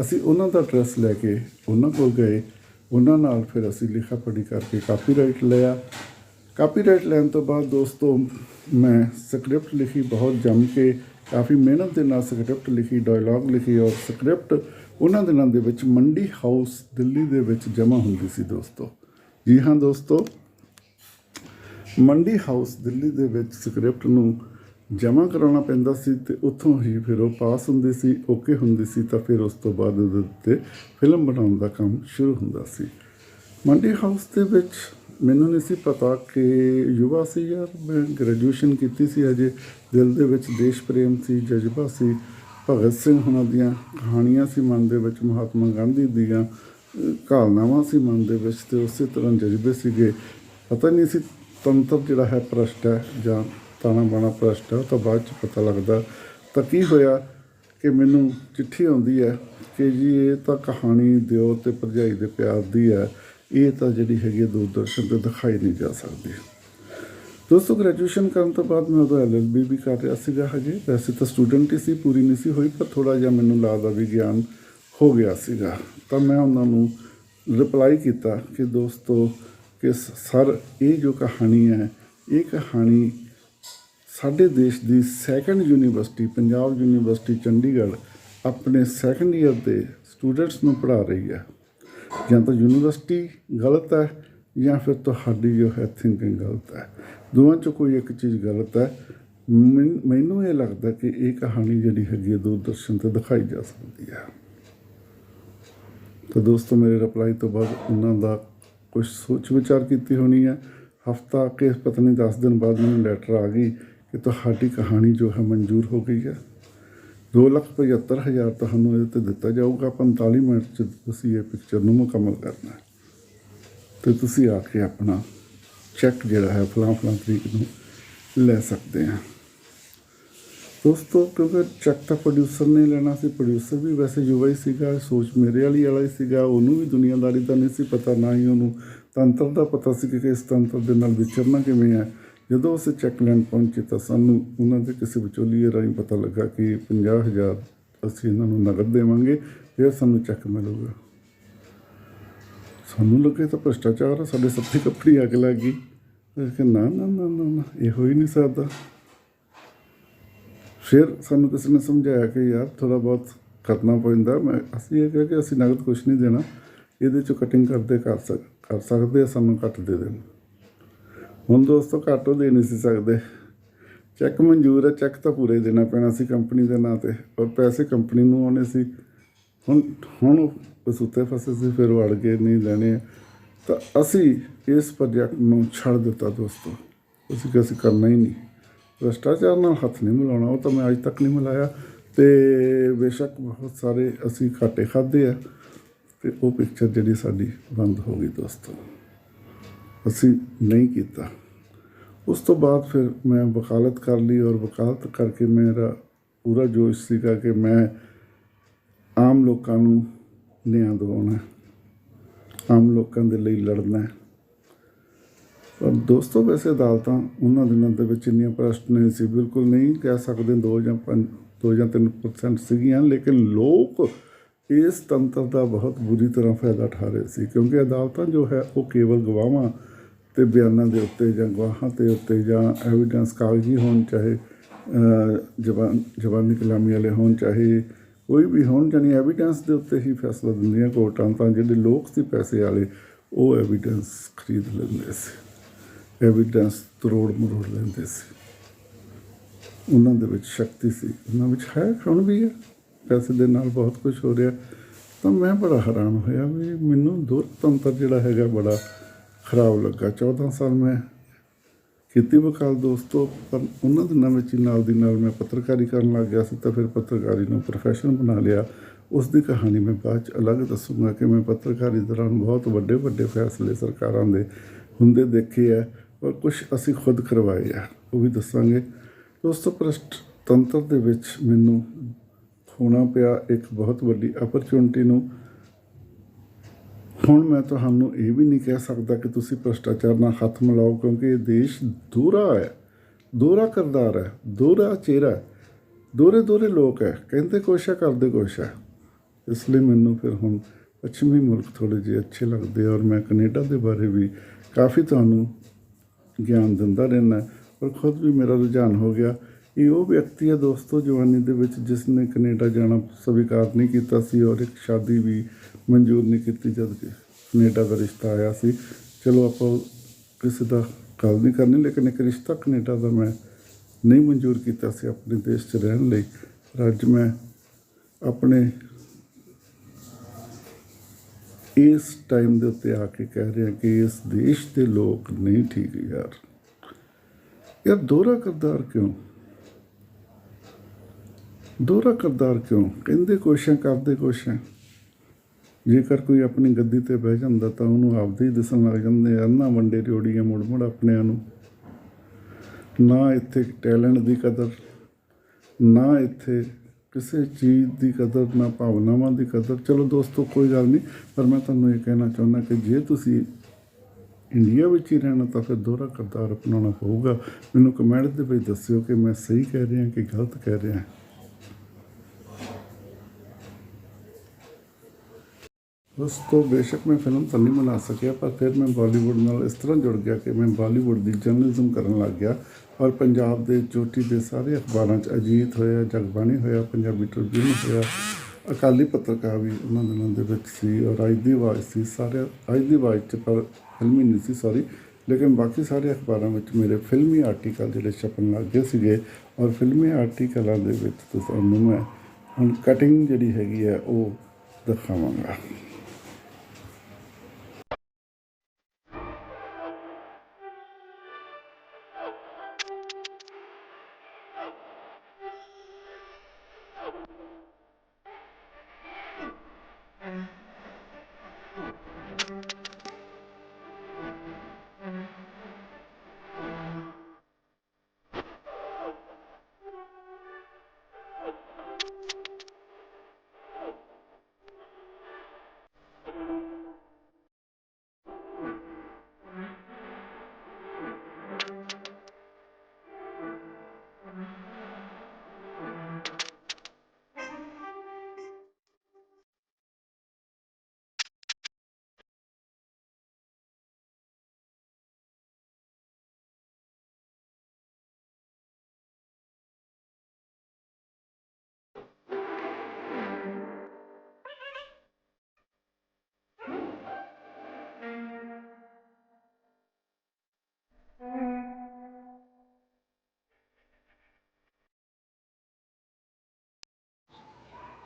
ਅਸੀਂ ਉਹਨਾਂ ਦਾ ਐਡਰੈਸ ਲੈ ਕੇ ਉਹਨਾਂ ਕੋਲ ਗਏ। ਉਹਨਾਂ ਨਾਲ ਫਿਰ ਅਸੀਂ ਲਿਖਾ ਪੜ੍ਹੀ ਕਰਕੇ ਕਾਪੀਰਾਈਟ ਲਿਆ। ਕਾਪੀਰਾਈਟ ਲੈਣ ਤੋਂ ਬਾਅਦ ਦੋਸਤੋ, ਮੈਂ ਸਕ੍ਰਿਪਟ ਲਿਖੀ ਬਹੁਤ ਜੰਮ ਕੇ, ਕਾਫੀ ਮਿਹਨਤ ਦੇ ਨਾਲ ਸਕ੍ਰਿਪਟ ਲਿਖੀ ਡਾਇਲੌਗ ਲਿਖੀ ਔਰ ਸਕ੍ਰਿਪਟ ਉਹਨਾਂ ਦਿਨਾਂ ਦੇ ਵਿੱਚ ਮੰਡੀ ਹਾਊਸ ਦਿੱਲੀ ਦੇ ਵਿੱਚ ਜਮ੍ਹਾਂ ਹੁੰਦੀ ਸੀ ਦੋਸਤੋ। ਜੀ ਹਾਂ ਦੋਸਤੋ, ਮੰਡੀ ਹਾਊਸ ਦਿੱਲੀ ਦੇ ਵਿੱਚ ਸਕ੍ਰਿਪਟ ਨੂੰ ਜਮ੍ਹਾਂ ਕਰਾਉਣਾ ਪੈਂਦਾ ਸੀ ਤੇ ਉੱਥੋਂ ਹੀ ਫਿਰ ਉਹ ਪਾਸ ਹੁੰਦੀ ਸੀ, ਓਕੇ ਹੁੰਦੀ ਸੀ ਤਾਂ ਫਿਰ ਉਸ ਤੋਂ ਬਾਅਦ ਉਹਦੇ ਉੱਤੇ ਫਿਲਮ ਬਣਾਉਣ ਦਾ ਕੰਮ ਸ਼ੁਰੂ ਹੁੰਦਾ ਸੀ। ਮੰਡੀ ਹਾਊਸ ਦੇ ਵਿੱਚ ਮੈਨੂੰ ਨਹੀਂ ਸੀ ਪਤਾ ਕਿ ਯੁਵਾ ਸੀ ਯਾਰ ਮੈਂ ਗ੍ਰੈਜੂਏਸ਼ਨ ਕੀਤੀ ਸੀ ਅਜੇ ਦਿਲ ਦੇ ਵਿੱਚ ਦੇਸ਼ ਪ੍ਰੇਮ ਸੀ, ਜਜ਼ਬਾ ਸੀ। ਭਗਤ ਸਿੰਘ ਹੁਣਾਂ ਦੀਆਂ ਕਹਾਣੀਆਂ ਸੀ ਮਨ ਦੇ ਵਿੱਚ, ਮਹਾਤਮਾ ਗਾਂਧੀ ਦੀਆਂ ਘਾਲਨਾਵਾਂ ਸੀ ਮਨ ਦੇ ਵਿੱਚ ਤੇ ਉਸੇ ਤਰ੍ਹਾਂ ਜਜ਼ਬੇ ਸੀਗੇ। ਪਤਾ ਨਹੀਂ ਸੀ ਤੰਤਰ ਜਿਹੜਾ ਹੈ ਪ੍ਰਸ਼ਟ ਹੈ ਜਾਂ ਤਾਣਾ ਬਾਣਾ ਪ੍ਰਸ਼ਟ ਹੈ, ਉਹ ਤਾਂ ਬਾਅਦ ਚ ਪਤਾ ਲੱਗਦਾ। ਤਾਂ ਕੀ ਹੋਇਆ ਕਿ ਮੈਨੂੰ ਚਿੱਠੀ ਆਉਂਦੀ ਹੈ ਕਿ ਜੀ ਇਹ ਤਾਂ ਕਹਾਣੀ ਦਿਓ ਤੇ ਭਰਜਾਈ ਦੇ ਪਿਆਰ ਦੀ ਹੈ, ਇਹ ਤਾਂ ਜਿਹੜੀ ਹੈਗੀ ਹੈ ਦੂਰਦਰਸ਼ਨ ਤੇ ਦਿਖਾਈ ਨਹੀਂ ਜਾ ਸਕਦੀ। ਦੋਸਤੋ ਗ੍ਰੈਜੂਏਸ਼ਨ ਕਰਨ ਤੋਂ ਬਾਅਦ ਮੈਂ ਉਹਦਾ ਐਲਐਲਬੀ ਵੀ ਕਰ ਰਿਹਾ ਸੀਗਾ ਹਜੇ। ਵੈਸੇ ਤਾਂ ਸਟੂਡੈਂਟ ਹੀ ਸੀ, ਪੂਰੀ ਨਹੀਂ ਸੀ ਹੋਈ, ਪਰ ਥੋੜਾ ਜਿਹਾ ਮੈਨੂੰ ਲੱਗਦਾ ਵੀ ਗਿਆਨ ਹੋ ਗਿਆ ਸੀਗਾ। ਤਾਂ ਮੈਂ ਉਹਨਾਂ ਨੂੰ ਰਿਪਲਾਈ ਕੀਤਾ ਕਿ ਦੋਸਤੋ, ਕਿ ਸ- ਸਰ, ਇਹ ਜੋ ਕਹਾਣੀ ਹੈ, ਇਹ ਕਹਾਣੀ ਸਾਡੇ ਦੇਸ਼ ਦੀ second university Punjab university Chandigarh, ਆਪਣੇ ਸੈਕੰਡ ਈਅਰ ਦੇ ਸਟੂਡੈਂਟਸ ਨੂੰ ਪੜ੍ਹਾ ਰਹੀ ਹੈ। ਜਾਂ ਤਾਂ ਯੂਨੀਵਰਸਿਟੀ ਗਲਤ ਹੈ, ਜਾਂ ਫਿਰ ਤੁਹਾਡੀ ਜੋ ਹੈ ਥਿੰਕਿੰਗ ਗਲਤ ਹੈ। ਦੋਵਾਂ ਚੋਂ ਕੋਈ ਇੱਕ ਚੀਜ਼ ਗਲਤ ਹੈ। ਮੈਨ- ਮੈਨੂੰ ਇਹ ਲੱਗਦਾ ਕਿ ਇਹ ਕਹਾਣੀ ਜਿਹੜੀ ਹੈਗੀ ਹੈ, ਦੂਰਦਰਸ਼ਨ ਤੇ ਦਿਖਾਈ ਜਾ ਸਕਦੀ ਹੈ। ਤਾਂ ਦੋਸਤੋ, ਮੇਰੇ ਰਿਪਲਾਈ ਤੋਂ ਬਾਅਦ ਉਹਨਾਂ ਦਾ ਕੁਝ ਸੋਚ ਵਿਚਾਰ ਕੀਤੀ ਹੋਣੀ ਹੈ। ਹਫਤਾ ਕੇ ਪਤਾ ਨਹੀਂ 10 ਦਿਨ ਬਾਅਦ ਮੈਨੂੰ ਲੈਟਰ ਆ ਗਈ ਕਿ ਤੁਹਾਡੀ ਕਹਾਣੀ ਜੋ ਹੈ ਮਨਜ਼ੂਰ ਹੋ ਗਈ ਹੈ। ਦੋ ਲੱਖ ਪਝੱਤਰ ਹਜ਼ਾਰ ਤੁਹਾਨੂੰ ਇਹਦੇ ਤੇ ਦਿੱਤਾ ਜਾਊਗਾ। 45 ਮਿੰਟ ਚ ਤੁਸੀਂ ਇਹ ਪਿਕਚਰ ਨੂੰ ਮੁਕੰਮਲ ਕਰਨਾ ਹੈ। ਤੇ ਤੁਸੀਂ ਆ ਕੇ ਆਪਣਾ ਚੈੱਕ ਜਿਹੜਾ ਹੈ ਫਲਾਂ ਫਲਾਂ ਤਰੀਕ ਨੂੰ ਲੈ ਸਕਦੇ ਹਾਂ। ਦੋਸਤੋ, ਕਿਉਂਕਿ ਚੈੱਕ ਤਾਂ ਪ੍ਰੋਡਿਊਸਰ ਨੇ ਲੈਣਾ ਸੀ ਪ੍ਰੋਡਿਊਸਰ ਵੀ ਵੈਸੇ ਯੁਵਾ ਹੀ ਸੀਗਾ, ਸੋਚ ਮੇਰੇ ਵਾਲੀ ਵਾਲਾ ਹੀ ਸੀਗਾ, ਉਹਨੂੰ ਵੀ ਦੁਨੀਆਦਾਰੀ ਦਾ ਨਹੀਂ ਸੀ ਪਤਾ, ਨਾ ਹੀ ਉਹਨੂੰ ਤੰਤਰ ਦਾ ਪਤਾ ਸੀ ਕਿ ਇਸ ਤੰਤਰ ਦੇ ਨਾਲ ਵਿਚਰਨਾ ਕਿਵੇਂ ਹੈ। ਜਦੋਂ ਉਸ ਚੈੱਕ ਲੈਣ ਪਹੁੰਚੇ ਤਾਂ ਸਾਨੂੰ ਉਹਨਾਂ ਦੇ ਕਿਸੇ ਵਿਚੋਲੀਏ ਰਾਹੀਂ ਪਤਾ ਲੱਗਾ ਕਿ 50000 ਅਸੀਂ ਇਹਨਾਂ ਨੂੰ ਨਗਦ ਦੇਵਾਂਗੇ, ਫਿਰ ਸਾਨੂੰ ਚੈੱਕ ਮਿਲੂਗਾ। ਸਾਨੂੰ ਲੱਗੇ ਤਾਂ ਭ੍ਰਿਸ਼ਟਾਚਾਰ ਆ, ਸਾਡੇ ਸੱਤੀ ਕੱਪੜੀ ਅੱਗ ਲੱਗ ਗਈ ਅਸੀਂ ਨਾ ਨਾ ਨਾ ਨਾ ਨਾ ਇਹ ਹੋ ਹੀ ਨਹੀਂ ਸਕਦਾ ਫਿਰ ਸਾਨੂੰ ਕਿਸੇ ਨੇ ਸਮਝਾਇਆ ਕਿ ਯਾਰ ਥੋੜਾ ਬਹੁਤ ਕਰਨਾ ਪੈਂਦਾ ਮੈਂ ਅਸੀਂ ਇਹ ਕਿਹਾ ਕਿ ਅਸੀਂ ਨਗਦ ਕੁਝ ਨਹੀਂ ਦੇਣਾ ਇਹਦੇ ਚੋਂ ਕਟਿੰਗ ਕਰਦੇ ਕਰ ਸਕ ਕਰ ਸਕਦੇ ਆ ਸਾਨੂੰ ਘੱਟ ਦੇ ਦੇਣ ਹੁਣ ਦੋਸਤੋ ਘੱਟ ਉਹ ਦੇ ਨਹੀਂ ਸੀ ਸਕਦੇ ਚੈੱਕ ਮਨਜ਼ੂਰ ਹੈ ਚੈੱਕ ਤਾਂ ਪੂਰਾ ਹੀ ਦੇਣਾ ਪੈਣਾ ਸੀ ਕੰਪਨੀ ਦੇ ਨਾਂ ਤੇ ਔਰ ਪੈਸੇ ਕੰਪਨੀ ਨੂੰ ਆਉਣੇ ਸੀ ਹੁਣ ਹੁਣ ਉਹ ਸੁੱਤੇ ਫਸੇ ਸੀ ਫਿਰ ਉਹ ਅੜ ਗਏ ਨਹੀਂ ਲੈਣੇ ਆ। ਤਾਂ ਅਸੀਂ ਇਸ ਪ੍ਰੋਜੈਕਟ ਨੂੰ ਛੱਡ ਦਿੱਤਾ ਦੋਸਤੋ। ਅਸੀਂ ਕਿ ਅਸੀਂ ਕਰਨਾ ਹੀ ਨਹੀਂ। ਭ੍ਰਿਸ਼ਟਾਚਾਰ ਨਾਲ ਹੱਥ ਨਹੀਂ ਮਿਲਾਉਣਾ, ਉਹ ਤਾਂ ਮੈਂ ਅੱਜ ਤੱਕ ਨਹੀਂ ਮਿਲਾਇਆ। ਤੇ ਬੇਸ਼ੱਕ ਬਹੁਤ ਸਾਰੇ ਅਸੀਂ ਘਾਟੇ ਖਾਦੇ ਆ। ਤੇ ਉਹ ਪਿਕਚਰ ਜਿਹੜੀ ਸਾਡੀ ਬੰਦ ਹੋ ਗਈ ਦੋਸਤੋ। ਅਸੀਂ ਨਹੀਂ ਕੀਤਾ। ਉਸ ਤੋਂ ਬਾਅਦ ਫਿਰ ਮੈਂ ਵਕਾਲਤ ਕਰ ਲਈ ਔਰ ਵਕਾਲਤ ਕਰਕੇ ਮੇਰਾ ਪੂਰਾ ਜੋਸ਼ ਸੀਗਾ ਕਿ ਮੈਂ ਆਮ ਲੋਕਾਂ ਨੂੰ ਨਿਆਂ ਦਿਵਾਉਣਾ। ਆਮ ਲੋਕਾਂ ਦੇ ਲਈ ਲੜਨਾ ਹੈ। ਪਰ ਦੋਸਤੋ ਵੈਸੇ ਅਦਾਲਤਾਂ ਉਹਨਾਂ ਦਿਨਾਂ ਦੇ ਵਿੱਚ ਇੰਨੀਆਂ ਭ੍ਰਸ਼ਟ ਨਹੀਂ ਸੀ। ਬਿਲਕੁਲ ਨਹੀਂ ਕਹਿ ਸਕਦੇ 2 ਜਾਂ 5 2 ਜਾਂ 3% ਸੀਗੀਆਂ ਲੇਕਿਨ ਲੋਕ ਇਸ ਤੰਤਰ ਦਾ ਬਹੁਤ ਬੁਰੀ ਤਰ੍ਹਾਂ ਫਾਇਦਾ ਉਠਾ ਰਹੇ ਸੀ ਕਿਉਂਕਿ ਅਦਾਲਤਾਂ ਜੋ ਹੈ ਉਹ ਕੇਵਲ ਗਵਾਹਾਂ ਤੇ ਬਿਆਨਾਂ ਦੇ ਉੱਤੇ ਜਾਂ ਗਵਾਹਾਂ ਦੇ ਉੱਤੇ ਜਾਂ ਐਵੀਡੈਂਸ ਕਾਗਜ਼ੀ ਹੋਣ ਚਾਹੇ ਅਹ, ਜ਼ਬਾਨ ਜ਼ਬਾਨੀ ਕਲਾਮੀ ਵਾਲੇ ਹੋਣ ਚਾਹੇ ਕੋਈ ਵੀ ਹੋਣ ਜਾਨੀ ਐਵੀਡੈਂਸ ਦੇ ਉੱਤੇ ਹੀ ਫੈਸਲਾ ਦਿੰਦੀਆਂ ਕੋਰਟਾਂ ਤਾਂ ਜਿਹੜੇ ਲੋਕ ਸੀ ਪੈਸੇ ਵਾਲੇ, ਉਹ ਐਵੀਡੈਂਸ ਖਰੀਦ ਲੈਂਦੇ ਸੀ। ਐਵੀਡੈਂਸ ਤਰੋੜ ਮਰੋੜ ਲੈਂਦੇ ਸੀ। ਉਹਨਾਂ ਦੇ ਵਿੱਚ ਸ਼ਕਤੀ ਸੀ। ਉਹਨਾਂ ਵਿੱਚ ਹੈ ਹੁਣ ਵੀ ਹੈ। ਪੈਸੇ ਦੇ ਨਾਲ ਬਹੁਤ ਕੁਝ ਹੋ ਰਿਹਾ। ਤਾਂ ਮੈਂ ਬੜਾ ਹੈਰਾਨ ਹੋਇਆ ਵੀ ਮੈਨੂੰ ਦੁਰਤੰਤਰ ਜਿਹੜਾ ਹੈਗਾ ਬੜਾ ਖਰਾਬ ਲੱਗਾ। 14 ਸਾਲ ਮੈਂ ਕੀਤੀ ਵਕਾਲ ਦੋਸਤੋ, ਪਰ ਉਹਨਾਂ ਦਿਨਾਂ ਵਿੱਚ ਹੀ ਨਾਲ ਦੀ ਨਾਲ ਮੈਂ ਪੱਤਰਕਾਰੀ ਕਰਨ ਲੱਗ ਗਿਆ ਸੀ ਤਾਂ ਫਿਰ ਪੱਤਰਕਾਰੀ ਨੂੰ ਪ੍ਰੋਫੈਸ਼ਨ ਬਣਾ ਲਿਆ। ਉਸ ਦੀ ਕਹਾਣੀ ਮੈਂ ਬਾਅਦ ਚ ਅਲੱਗ ਦੱਸੂਗਾ ਕਿ ਮੈਂ ਪੱਤਰਕਾਰੀ ਦੌਰਾਨ ਬਹੁਤ ਵੱਡੇ ਵੱਡੇ ਫੈਸਲੇ ਸਰਕਾਰਾਂ ਦੇ ਹੁੰਦੇ ਦੇਖੇ ਆ ਔਰ ਕੁਝ ਅਸੀਂ ਖੁਦ ਕਰਵਾਏ ਆ, ਉਹ ਵੀ ਦੱਸਾਂਗੇ। ਦੋਸਤੋ, ਭ੍ਰਸ਼ਟ ਤੰਤਰ ਦੇ ਵਿੱਚ ਮੈਨੂੰ ਹੋਣਾ ਪਿਆ ਇੱਕ ਬਹੁਤ ਵੱਡੀ ਅਪਰਚੁਨਿਟੀ ਨੂੰ ਹੁਣ ਮੈਂ ਤੁਹਾਨੂੰ ਇਹ ਵੀ ਨਹੀਂ ਕਹਿ ਸਕਦਾ ਕਿ ਤੁਸੀਂ ਭ੍ਰਸ਼ਟਾਚਾਰ ਨਾਲ ਹੱਥ ਮਿਲਾਓ, ਕਿਉਂਕਿ ਇਹ ਦੇਸ਼ ਦੋਹਰਾ ਹੈ ਦੋਹਰਾ ਕਰਦਾਰ ਹੈ ਦੋਹਰਾ ਚਿਹਰਾ ਹੈ ਦੋਹਰੇ ਲੋਕ ਹੈ, ਕਹਿੰਦੇ ਕੁਛ ਹੈ, ਕਰਦੇ ਕੁਛ ਹੈ। ਇਸ ਲਈ ਮੈਨੂੰ ਫਿਰ ਹੁਣ ਪੱਛਮੀ ਮੁਲਕ ਥੋੜੇ ਜਿਹੇ ਅੱਛੇ ਲੱਗਦੇ ਔਰ ਮੈਂ ਕੈਨੇਡਾ ਦੇ ਬਾਰੇ ਵੀ ਕਾਫੀ ਤੁਹਾਨੂੰ ਗਿਆਨ ਦਿੰਦਾ ਰਹਿਣਾ ਔਰ ਖੁਦ ਵੀ ਮੇਰਾ ਰੁਝਾਨ ਹੋ ਗਿਆ। ਇਹ ਉਹ ਵਿਅਕਤੀ ਹੈ ਦੋਸਤੋ ਜਵਾਨੀ ਦੇ ਵਿੱਚ ਜਿਸ ਨੇ ਕੈਨੇਡਾ ਜਾਣਾ ਸਵੀਕਾਰ ਨਹੀਂ ਕੀਤਾ ਸੀ, ਔਰ ਇੱਕ ਸ਼ਾਦੀ ਵੀ ਮਨਜ਼ੂਰ ਨਹੀਂ ਕੀਤੀ ਜਦ ਕਿ ਕੈਨੇਡਾ ਦਾ ਰਿਸ਼ਤਾ ਆਇਆ ਸੀ। ਚਲੋ ਆਪਾਂ ਕਿਸੇ ਦਾ ਗੱਲ ਨਹੀਂ ਕਰਨੀ, ਲੇਕਿਨ ਇੱਕ ਰਿਸ਼ਤਾ ਕੈਨੇਡਾ ਦਾ ਮੈਂ ਨਹੀਂ ਮਨਜ਼ੂਰ ਕੀਤਾ ਸੀ ਆਪਣੇ ਦੇਸ਼ 'ਚ ਰਹਿਣ ਲਈ। ਪਰ ਅੱਜ ਮੈਂ ਆਪਣੇ ਇਸ ਟਾਈਮ ਦੇ ਉੱਤੇ ਆ ਕੇ ਕਹਿ ਰਿਹਾ ਕਿ ਇਸ ਦੇਸ਼ ਦੇ ਲੋਕ ਨਹੀਂ ਠੀਕ ਯਾਰ। ਯਾਰ ਦੋਹਰਾ ਕਰਦਾਰ ਕਿਉਂ? ਦੋਹਰਾ ਕਰਦਾਰ ਕਿਉਂ? ਕਹਿੰਦੇ ਕੋਸ਼ਿਸ਼ਾਂ ਕਰਦੇ ਕੋਸ਼ਿਸ਼ਾਂ ਜੇਕਰ ਕੋਈ ਆਪਣੀ ਗੱਦੀ ਤੇ ਬਹਿ ਜਾਂਦਾ ਤਾਂ ਉਹਨੂੰ ਆਪਦੇ ਹੀ ਦਿਸਣ ਲੱਗ ਜਾਂਦੇ ਆ। ਨਾ ਵੰਡੇ ਰਿਓੜੀਆਂ ਮੁੜ ਮੁੜ ਆਪਣਿਆਂ ਨੂੰ। ਨਾ ਇੱਥੇ ਟੈਲੈਂਟ ਦੀ ਕਦਰ, ਨਾ ਇੱਥੇ ਕਿਸੇ ਚੀਜ਼ ਦੀ ਕਦਰ, ਨਾ ਭਾਵਨਾਵਾਂ ਦੀ ਕਦਰ। ਚਲੋ ਦੋਸਤੋ, ਕੋਈ ਗੱਲ ਨਹੀਂ, ਪਰ ਮੈਂ ਤੁਹਾਨੂੰ ਇਹ ਕਹਿਣਾ ਚਾਹੁੰਦਾ ਕਿ ਜੇ ਤੁਸੀਂ ਇੰਡੀਆ ਵਿੱਚ ਹੀ ਰਹਿਣਾ ਤਾਂ ਫਿਰ ਦੋਹਰਾ ਕਰਤਾਰ ਅਪਣਾਉਣਾ ਪਊਗਾ। ਮੈਨੂੰ ਕਮੈਂਟ ਦੇ ਵਿੱਚ ਦੱਸਿਓ ਕਿ ਮੈਂ ਸਹੀ ਕਹਿ ਰਿਹਾ ਕਿ ਗਲਤ ਕਹਿ ਰਿਹਾ। ਉਸ ਤੋਂ ਬੇਸ਼ੱਕ ਮੈਂ ਫਿਲਮ ਤਾਂ ਨਹੀਂ ਬਣਾ ਸਕਿਆ, ਪਰ ਫਿਰ ਮੈਂ ਬਾਲੀਵੁੱਡ ਨਾਲ ਇਸ ਤਰ੍ਹਾਂ ਜੁੜ ਗਿਆ ਕਿ ਮੈਂ ਬਾਲੀਵੁੱਡ ਦੀ ਜਰਨਲਿਜ਼ਮ ਕਰਨ ਲੱਗ ਗਿਆ ਔਰ ਪੰਜਾਬ ਦੇ ਚੋਟੀ ਦੇ ਸਾਰੇ ਅਖਬਾਰਾਂ 'ਚ ਅਜੀਤ ਹੋਇਆ, ਜਗਬਾਣੀ ਹੋਇਆ, ਪੰਜਾਬੀ ਟ੍ਰਿਬਿਊਨ ਹੋਇਆ, ਅਕਾਲੀ ਪੱਤਰਕਾਰ ਵੀ ਉਹਨਾਂ ਦਿਨਾਂ ਦੇ ਵਿੱਚ ਸੀ ਔਰ ਅੱਜ ਦੀ ਆਵਾਜ਼ ਸੀ, ਸਾਰੇ ਅੱਜ ਦੀ ਆਵਾਜ਼ 'ਚ ਪਰ ਫਿਲਮੀ ਨਹੀਂ ਸੀ ਸੌਰੀ ਲੇਕਿਨ ਬਾਕੀ ਸਾਰੇ ਅਖਬਾਰਾਂ ਵਿੱਚ ਮੇਰੇ ਫਿਲਮੀ ਆਰਟੀਕਲ ਜਿਹੜੇ ਛਪਣ ਲੱਗ ਗਏ ਸੀਗੇ ਔਰ ਫਿਲਮੀ ਆਰਟੀਕਲਾਂ ਦੇ ਵਿੱਚ ਤੁਹਾਨੂੰ ਮੈਂ ਹੁਣ ਕਟਿੰਗ ਜਿਹੜੀ ਹੈਗੀ ਹੈ ਉਹ ਦਿਖਾਵਾਂਗਾ।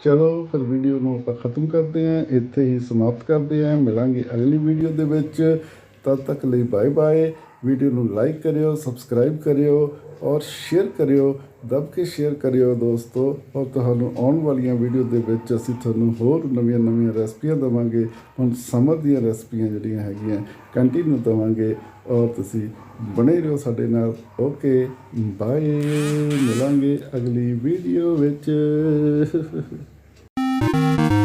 ਚਲੋ ਫਿਰ ਵੀਡੀਓ ਨੂੰ ਆਪਾਂ ਖਤਮ ਕਰਦੇ ਹਾਂ। ਇੱਥੇ ਹੀ ਸਮਾਪਤ ਕਰਦੇ ਹਾਂ। ਮਿਲਾਂਗੇ ਅਗਲੀ ਵੀਡੀਓ ਦੇ ਵਿੱਚ। ਤਦ ਤੱਕ ਲਈ ਬਾਏ ਬਾਏ ਵੀਡੀਓ ਨੂੰ ਲਾਈਕ ਕਰਿਓ ਸਬਸਕ੍ਰਾਈਬ ਕਰਿਓ ਔਰ ਸ਼ੇਅਰ ਕਰਿਓ। ਦਬ ਕੇ ਸ਼ੇਅਰ ਕਰਿਓ ਦੋਸਤੋ। ਔਰ ਤੁਹਾਨੂੰ ਆਉਣ ਵਾਲੀਆਂ ਵੀਡੀਓ ਦੇ ਵਿੱਚ ਅਸੀਂ ਤੁਹਾਨੂੰ ਹੋਰ ਨਵੀਆਂ ਨਵੀਆਂ ਰੈਸਪੀਆਂ ਦੇਵਾਂਗੇ। ਹੁਣ ਸਮਰ ਦੀਆਂ ਰੈਸਪੀਆਂ ਜਿਹੜੀਆਂ ਹੈਗੀਆਂ ਕੰਟੀਨਿਊ ਦੇਵਾਂਗੇ। ਔਰ ਤੁਸੀਂ ਬਣੇ ਰਹੋ ਸਾਡੇ ਨਾਲ। ਓਕੇ ਬਾਏ ਮਿਲਾਂਗੇ ਅਗਲੀ ਵੀਡੀਓ ਵਿੱਚ। you